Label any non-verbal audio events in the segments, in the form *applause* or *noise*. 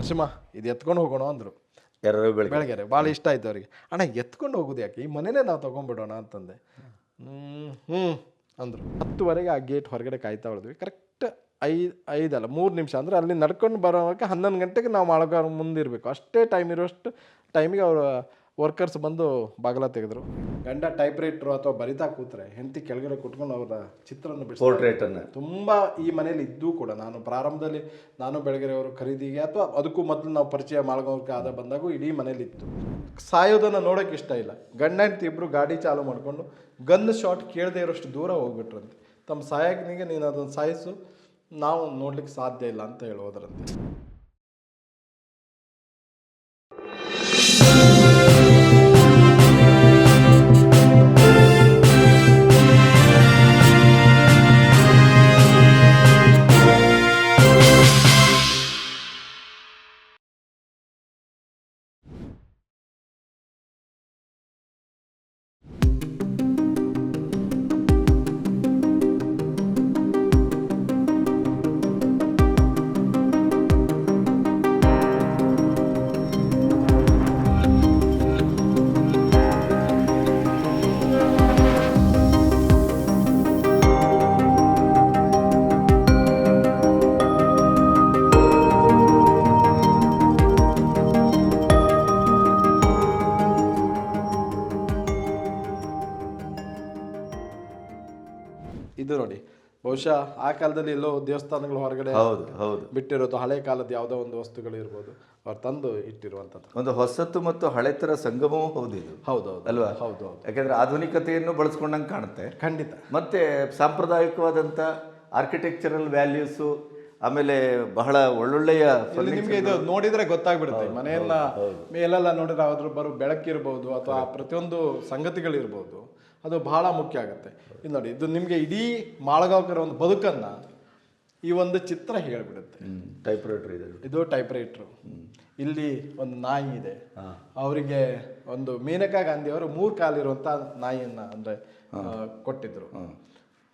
ನರಸಿಂಹ ಇದು ಎತ್ಕೊಂಡು ಹೋಗೋಣ ಅಂದರು. ಎರಡು ಬೆಳಗ್ಗೆ. ಬೆಳಗ್ಗೆ ಭಾಳ ಇಷ್ಟ ಆಯ್ತು ಅವರಿಗೆ. ಅಣ್ಣ ಎತ್ಕೊಂಡು ಹೋಗೋದು ಯಾಕೆ? ಈ ಮನೆನೇ ನಾವು ತೊಗೊಂಡ್ಬಿಡೋಣ ಅಂತಂದೆ. ಹ್ಞೂ ಹ್ಞೂ ಅಂದರು. ಹತ್ತುವರೆಗೆ ಆ ಗೇಟ್ ಹೊರಗಡೆ ಕಾಯ್ತಾ ಹೊಳಿದ್ವಿ ಕರೆಕ್ಟ್ ಐದು ಐದಲ್ಲ ಮೂರು ನಿಮಿಷ. ಅಂದರೆ ಅಲ್ಲಿ ನಡ್ಕೊಂಡು ಬರೋಕೆ ಹನ್ನೊಂದು ಗಂಟೆಗೆ ನಾವು ಮಾಳಗಾರ ಮುಂದಿರಬೇಕು. ಅಷ್ಟೇ ಟೈಮ್ ಇರೋಷ್ಟು ಟೈಮಿಗೆ ಅವರು ವರ್ಕರ್ಸ್ ಬಂದು ಬಾಗಲ ತೆಗೆದ್ರು. ಗಂಡ ಟೈಪ್ ರೈಟ್ರು ಅಥವಾ ಬರಿತಾ ಕೂತ್ರೆ ಹೆಂಡತಿ ಕೆಳಗಡೆ ಕುಟ್ಕೊಂಡು ಅವರ ಚಿತ್ರವನ್ನು ಬಿಡಿಸ್ತಾರೆ. ಪೋರ್ಟ್ರೇಟ್ ಅನ್ನ ತುಂಬ ಈ ಮನೆಯಲ್ಲಿ ಇದ್ದೂ ಕೂಡ ನಾನು ಪ್ರಾರಂಭದಲ್ಲಿ ನಾನು ಬೆಳಗೆರೆಯವರು ಖರೀದಿಗೆ ಅಥವಾ ಅದಕ್ಕೂ ಮೊದಲು ನಾವು ಪರಿಚಯ ಮಾಳ್ಗೋರ್ಗೆ ಆದ ಬಂದಾಗೂ ಇಡೀ ಮನೇಲಿ ಇತ್ತು. ಸಾಯೋದನ್ನು ನೋಡೋಕೆ ಇಷ್ಟ ಇಲ್ಲ. ಗಂಡ ಹೆಂಡತಿ ಇಬ್ಬರು ಗಾಡಿ ಚಾಲು ಮಾಡಿಕೊಂಡು ಗನ್ ಶಾಟ್ ಕೇಳದೇ ಇರೋಷ್ಟು ದೂರ ಹೋಗ್ಬಿಟ್ರಂತೆ. ತಮ್ಮ ಸಾಯಕನಿಗೆ ನೀನು ಅದನ್ನು ಸಾಯಿಸು ನಾವು ನೋಡ್ಲಿಕ್ಕೆ ಸಾಧ್ಯ ಇಲ್ಲ ಅಂತ ಹೇಳೋದ್ರಂತೆ. ಇದು ನೋಡಿ. ಬಹುಶಃ ಆ ಕಾಲದಲ್ಲಿ ಎಲ್ಲೋ ದೇವಸ್ಥಾನಗಳು ಹೊರಗಡೆ ಹೌದು ಹೌದು. ಬಿಟ್ಟಿರೋದು ಹಳೆ ಕಾಲದ ಯಾವುದೋ ಒಂದು ವಸ್ತುಗಳು ಇರ್ಬೋದು ಅವ್ರು ತಂದು ಇಟ್ಟಿರುವಂಥದ್ದು. ಒಂದು ಹೊಸತು ಮತ್ತು ಹಳೆತರ ಸಂಗಮವೂ ಹೌದು ಇದು ಹೌದೌದು ಅಲ್ವಾ? ಹೌದು ಹೌದು. ಯಾಕಂದ್ರೆ ಆಧುನಿಕತೆಯನ್ನು ಬಳಸ್ಕೊಂಡಂಗೆ ಕಾಣುತ್ತೆ. ಖಂಡಿತ. ಮತ್ತೆ ಸಾಂಪ್ರದಾಯಿಕವಾದಂಥ ಆರ್ಕಿಟೆಕ್ಚರಲ್ ವ್ಯಾಲ್ಯೂಸು ಆಮೇಲೆ ಬಹಳ ಒಳ್ಳೊಳ್ಳೆಯ ನಿಮಗೆ ಇದು ನೋಡಿದ್ರೆ ಗೊತ್ತಾಗ್ಬಿಡುತ್ತೆ. ಮನೆಯೆಲ್ಲ ಮೇಲೆಲ್ಲ ನೋಡಿದ್ರೆ ಅದ್ರ ಬರೋ ಬೆಳಕಿರ್ಬೋದು ಅಥವಾ ಪ್ರತಿಯೊಂದು ಸಂಗತಿಗಳಿರ್ಬೋದು. ಅದು ಬಹಳ ಮುಖ್ಯ ಆಗುತ್ತೆ. ಇದು ನೋಡಿ ಇದು ನಿಮಗೆ ಇಡೀ ಮಾಳಗಾವ್ಕರ ಒಂದು ಬದುಕನ್ನ ಈ ಒಂದು ಚಿತ್ರ ಹೇಳಿಬಿಡುತ್ತೆ. ಟೈಪ್ ರೈಟ್ರ್ ಇದೆ. ಇದು ಟೈಪ್ ರೈಟ್ರು ಇಲ್ಲಿ ಒಂದು ನಾಯಿ ಇದೆ. ಅವರಿಗೆ ಒಂದು ಮೇನಕಾ ಗಾಂಧಿ ಅವರು ಮೂರು ಕಾಲಿರುವಂತ ನಾಯಿಯನ್ನ ಅಂದ್ರೆ ಕೊಟ್ಟಿದ್ರು.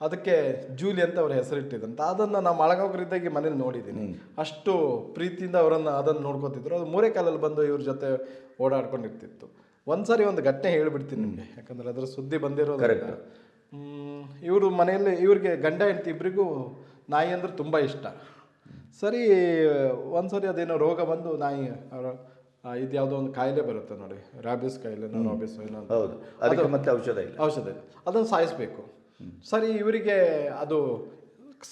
ಅದಕ್ಕೆ ಜೂಲಿ ಅಂತ ಅವ್ರ ಹೆಸರಿಟ್ಟಿದ್ರಂತ. ಅದನ್ನ ನಾವು ಮಳಗಾವ್ಕರಿದ್ದಾಗ ಮನೇಲಿ ನೋಡಿದ್ದೀನಿ ಅಷ್ಟು ಪ್ರೀತಿಯಿಂದ ಅವರನ್ನ ಅದನ್ನ ನೋಡ್ಕೋತಿದ್ರು. ಅದು ಮೂರೇ ಕಾಲಲ್ಲಿ ಬಂದು ಇವ್ರ ಜೊತೆ ಓಡಾಡ್ಕೊಂಡಿರ್ತಿತ್ತು. ಒಂದ್ಸರಿ ಒಂದು ಘಟನೆ ಹೇಳಿಬಿಡ್ತೀನಿ ನಿಮಗೆ. ಯಾಕಂದ್ರೆ ಅದರ ಸುದ್ದಿ ಬಂದಿರೋದು ಇವರು ಮನೆಯಲ್ಲಿ ಇವ್ರಿಗೆ ಗಂಡ ಹೆಂಡತಿ ಇಬ್ಬರಿಗೂ ನಾಯಿ ಅಂದ್ರೆ ತುಂಬ ಇಷ್ಟ. ಸರಿ ಒಂದ್ಸರಿ ಅದೇನೋ ರೋಗ ಬಂದು ನಾಯಿ ಅವರ ಇದು ಯಾವುದೋ ಒಂದು ಕಾಯಿಲೆ ಬರುತ್ತೆ ನೋಡಿ. ರಾಬಿಸ್ ಕಾಯಿಲೆ ರಾಬಿಸ್ ಮತ್ತೆ ಔಷಧ ಇಲ್ಲ. ಔಷಧ ಇಲ್ಲ. ಅದನ್ನು ಸಾಯಿಸ್ಬೇಕು. ಸರಿ ಇವರಿಗೆ ಅದು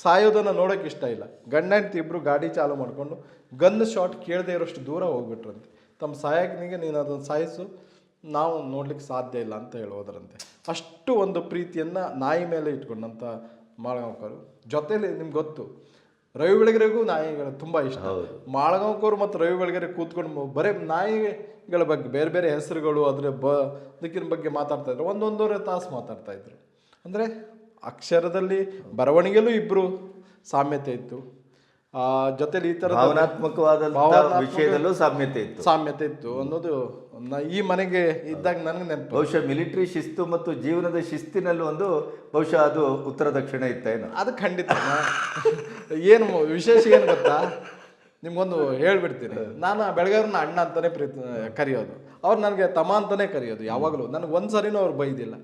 ಸಾಯೋದನ್ನು ನೋಡೋಕೆ ಇಷ್ಟ ಇಲ್ಲ. ಗಂಡ ಹೆಂಡತಿ ಇಬ್ಬರು ಗಾಡಿ ಚಾಲು ಮಾಡಿಕೊಂಡು ಗನ್ ಶಾಟ್ ಕೇಳದೇ ಇರೋಷ್ಟು ದೂರ ಹೋಗ್ಬಿಟ್ರಂತೆ. ತಮ್ಮ ಸಾಯಕನಿಗೆ ನೀನು ಅದನ್ನು ಸಾಯಿಸು. ನಾವು ನೋಡ್ಲಿಕ್ಕೆ ಸಾಧ್ಯ ಇಲ್ಲ ಅಂತ ಹೇಳೋದ್ರಂತೆ ಅಷ್ಟು ಒಂದು ಪ್ರೀತಿಯನ್ನು ನಾಯಿ ಮೇಲೆ ಇಟ್ಕೊಂಡಂತ ಮಾಳಗಾಂವ್ಕರು. ಜೊತೆಲಿ ನಿಮ್ಗೆ ಗೊತ್ತು ರವಿ ಬೆಳಗೆರೆಗೂ ನಾಯಿಗಳು ತುಂಬ ಇಷ್ಟ. ಮಾಳಗಾಂವ್ಕರು ಮತ್ತು ರವಿ ಬೆಳಗೆರೆ ಕೂತ್ಕೊಂಡು ಬರೀ ನಾಯಿಗಳ ಬಗ್ಗೆ ಬೇರೆ ಬೇರೆ ಹೆಸರುಗಳು ಅದರ ಬ ಅದಕ್ಕಿನ ಬಗ್ಗೆ ಮಾತಾಡ್ತಾ ಇದ್ರು. ಒಂದೊಂದೂವರೆ ತಾಸು ಮಾತಾಡ್ತಾ ಇದ್ರು. ಅಂದರೆ ಅಕ್ಷರದಲ್ಲಿ ಬರವಣಿಗೆಯಲ್ಲೂ ಇಬ್ಬರು ಸಾಮ್ಯತೆ ಇತ್ತು. ಆ ಜೊತೆಲಿ ಈ ಥರ ಭಾವನಾತ್ಮಕವಾದ ಭಾವನಾತ್ಮಕ- ವಿಷಯದಲ್ಲೂ ಸಾಮ್ಯತೆ ಇತ್ತು. ಸಾಮ್ಯತೆ ಇತ್ತು ಅನ್ನೋದು ಈ ಮನೆಗೆ ಇದ್ದಾಗ ನನಗೆ ನೆನಪು. ಬಹುಶಃ ಮಿಲಿಟರಿ ಶಿಸ್ತು ಮತ್ತು ಜೀವನದ ಶಿಸ್ತಿನಲ್ಲಿ ಒಂದು ಬಹುಶಃ ಅದು ಉತ್ತರ ದಕ್ಷಿಣ ಇತ್ತೇನು ಅದು ಖಂಡಿತ. *laughs* ಏನು ವಿಶೇಷ ಏನು ಗೊತ್ತಾ? ನಿಮ್ಗೊಂದು ಹೇಳ್ಬಿಡ್ತೀನಿ. ನಾನು ಬೆಳಗಾವ್ರನ್ನ ಅಣ್ಣ ಅಂತಾನೆ ಪ್ರೀತಿ ಕರೆಯೋದು. ಅವ್ರು ನನಗೆ ತಮ್ಮ ಅಂತಾನೆ ಕರೆಯೋದು ಯಾವಾಗಲೂ. ನನಗೆ ಒಂದು ಸರಿನೂ ಅವ್ರು ಬೈದಿಲ್ಲ.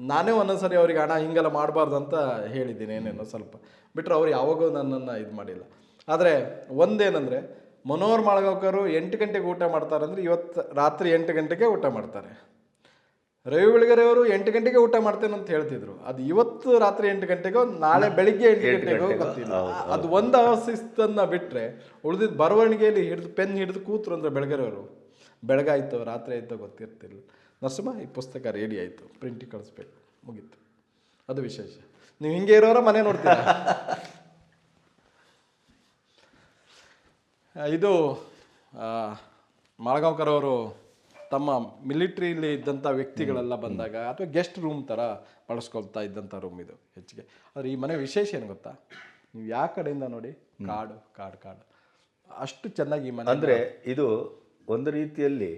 ನಾನೇ ಒಂದೊಂದು ಸರಿ ಅವ್ರಿಗೆ ಅಣ್ಣ ಹಿಂಗೆಲ್ಲ ಮಾಡಬಾರ್ದು ಅಂತ ಹೇಳಿದ್ದೀನಿ ಏನೇನೋ ಸ್ವಲ್ಪ. ಬಿಟ್ಟರೆ ಅವ್ರು ಯಾವಾಗೂ ನನ್ನನ್ನು ಇದು ಮಾಡಿಲ್ಲ. ಆದರೆ ಒಂದೇನಂದರೆ ಮನೋಹರ್ ಮಾಳಗಾವ್ಕರು ಎಂಟು ಗಂಟೆಗೆ ಊಟ ಮಾಡ್ತಾರೆ ಅಂದರೆ ಇವತ್ತು ರಾತ್ರಿ ಎಂಟು ಗಂಟೆಗೆ ಊಟ ಮಾಡ್ತಾರೆ. ರವಿ ಬೆಳಗೆರೆಯವರು ಎಂಟು ಗಂಟೆಗೆ ಊಟ ಮಾಡ್ತೇನೆ ಅಂತ ಹೇಳ್ತಿದ್ರು. ಅದು ಇವತ್ತು ರಾತ್ರಿ ಎಂಟು ಗಂಟೆಗೋ ನಾಳೆ ಬೆಳಿಗ್ಗೆ ಎಂಟು ಗಂಟೆಗೋ ಗೊತ್ತಿಲ್ಲ. ಅದು ಒಂದು ಅವಶಿಸ್ತನ್ನ ಬಿಟ್ಟರೆ ಉಳಿದಿದ್ದ ಬರವಣಿಗೆಯಲ್ಲಿ ಹಿಡಿದು ಪೆನ್ ಹಿಡಿದು ಕೂತ್ರು ಅಂದ್ರೆ ಬೆಳಗೆರೆಯವರು. ಬೆಳಗಾಯ್ತು ರಾತ್ರಿ ಆಯಿತೋ ಗೊತ್ತಿರ್ತಿಲ್ಲ. ನರಸಿಂಹ ಈ ಪುಸ್ತಕ ರೆಡಿ ಆಯಿತು. ಪ್ರಿಂಟಿಗೆ ಕಳಿಸ್ಬೇಕು. ಮುಗೀತು. ಅದು ವಿಶೇಷ. ನೀವು ಹಿಂಗೆ ಇರೋರ ಮನೆ ನೋಡ್ತೀರಾ? *laughs* ಇದು ಆ, ಮಾಳಗಾಂವ್ಕರ್ ಅವರು ತಮ್ಮ ಮಿಲಿಟ್ರಿಲಿ ಇದ್ದಂಥ ವ್ಯಕ್ತಿಗಳೆಲ್ಲ ಬಂದಾಗ ಅಥವಾ ಗೆಸ್ಟ್ ರೂಮ್ ಥರ ಬಳಸ್ಕೊಳ್ತಾ ಇದ್ದಂಥ ರೂಮ್ ಇದು ಹೆಚ್ಚಿಗೆ. ಆದರೆ ಈ ಮನೆ ವಿಶೇಷ ಏನು ಗೊತ್ತಾ? ನೀವು ಯಾವ ಕಡೆಯಿಂದ ನೋಡಿ? ಕಾಡು ಕಾಡು ಕಾಡು. ಅಷ್ಟು ಚೆನ್ನಾಗಿ ಈ ಮನೆ ಅಂದರೆ ಇದು ಒಂದು ರೀತಿಯಲ್ಲಿ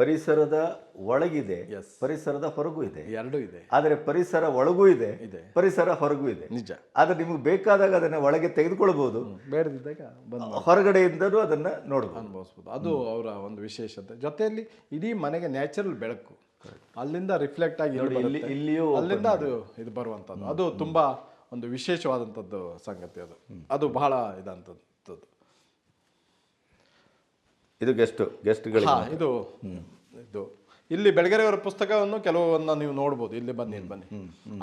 ಪರಿಸರದ ಒಳಗಿದೆ. ಪರಿಸರದ ಹೊರಗೂ ಇದೆ. ಎರಡೂ ಇದೆ. ಆದರೆ ಪರಿಸರ ಒಳಗೂ ಇದೆ ಇದೆ. ಪರಿಸರ ಹೊರಗೂ ಇದೆ. ನಿಜ. ಆದ್ರೆ ನಿಮಗೆ ಬೇಕಾದಾಗ ಅದನ್ನ ಒಳಗೆ ತೆಗೆದುಕೊಳ್ಬಹುದು ಬೇಡದಿದ್ದಾಗ ಹೊರಗಡೆಯಿಂದಲೂ ಅದನ್ನ ನೋಡಬಹುದು ಅನುಭವಿಸ್ಬೋದು. ಅದು ಅವರ ಒಂದು ವಿಶೇಷತೆ. ಜೊತೆಯಲ್ಲಿ ಇಡೀ ಮನೆಗೆ ನ್ಯಾಚುರಲ್ ಬೆಳಕು. ಅಲ್ಲಿಂದ ರಿಫ್ಲೆಕ್ಟ್ ಆಗಿ ಇಲ್ಲಿ ಇಲ್ಲಿ ಇಲ್ಲಿಯೂ ಅಲ್ಲಿಂದ ಅದು ಇದು ಬರುವಂಥದ್ದು. ಅದು ತುಂಬಾ ಒಂದು ವಿಶೇಷವಾದಂಥದ್ದು ಸಂಗತಿ ಅದು. ಅದು ಬಹಳ ಇದಂಥದ್ದು ಇದು ಗೆಸ್ಟ್ ಗೆಸ್ಟ್ಗಳಿಗೆ ಹಾ ಇದು ಇದು. ಇಲ್ಲಿ ಬೆಳಗೆರೆಯವರ ಪುಸ್ತಕವನ್ನು ಕೆಲವನ್ನ ನೀವು ನೋಡ್ಬೋದು. ಇಲ್ಲಿ ಬನ್ನಿ ಇಲ್ಲಿ ಬನ್ನಿ.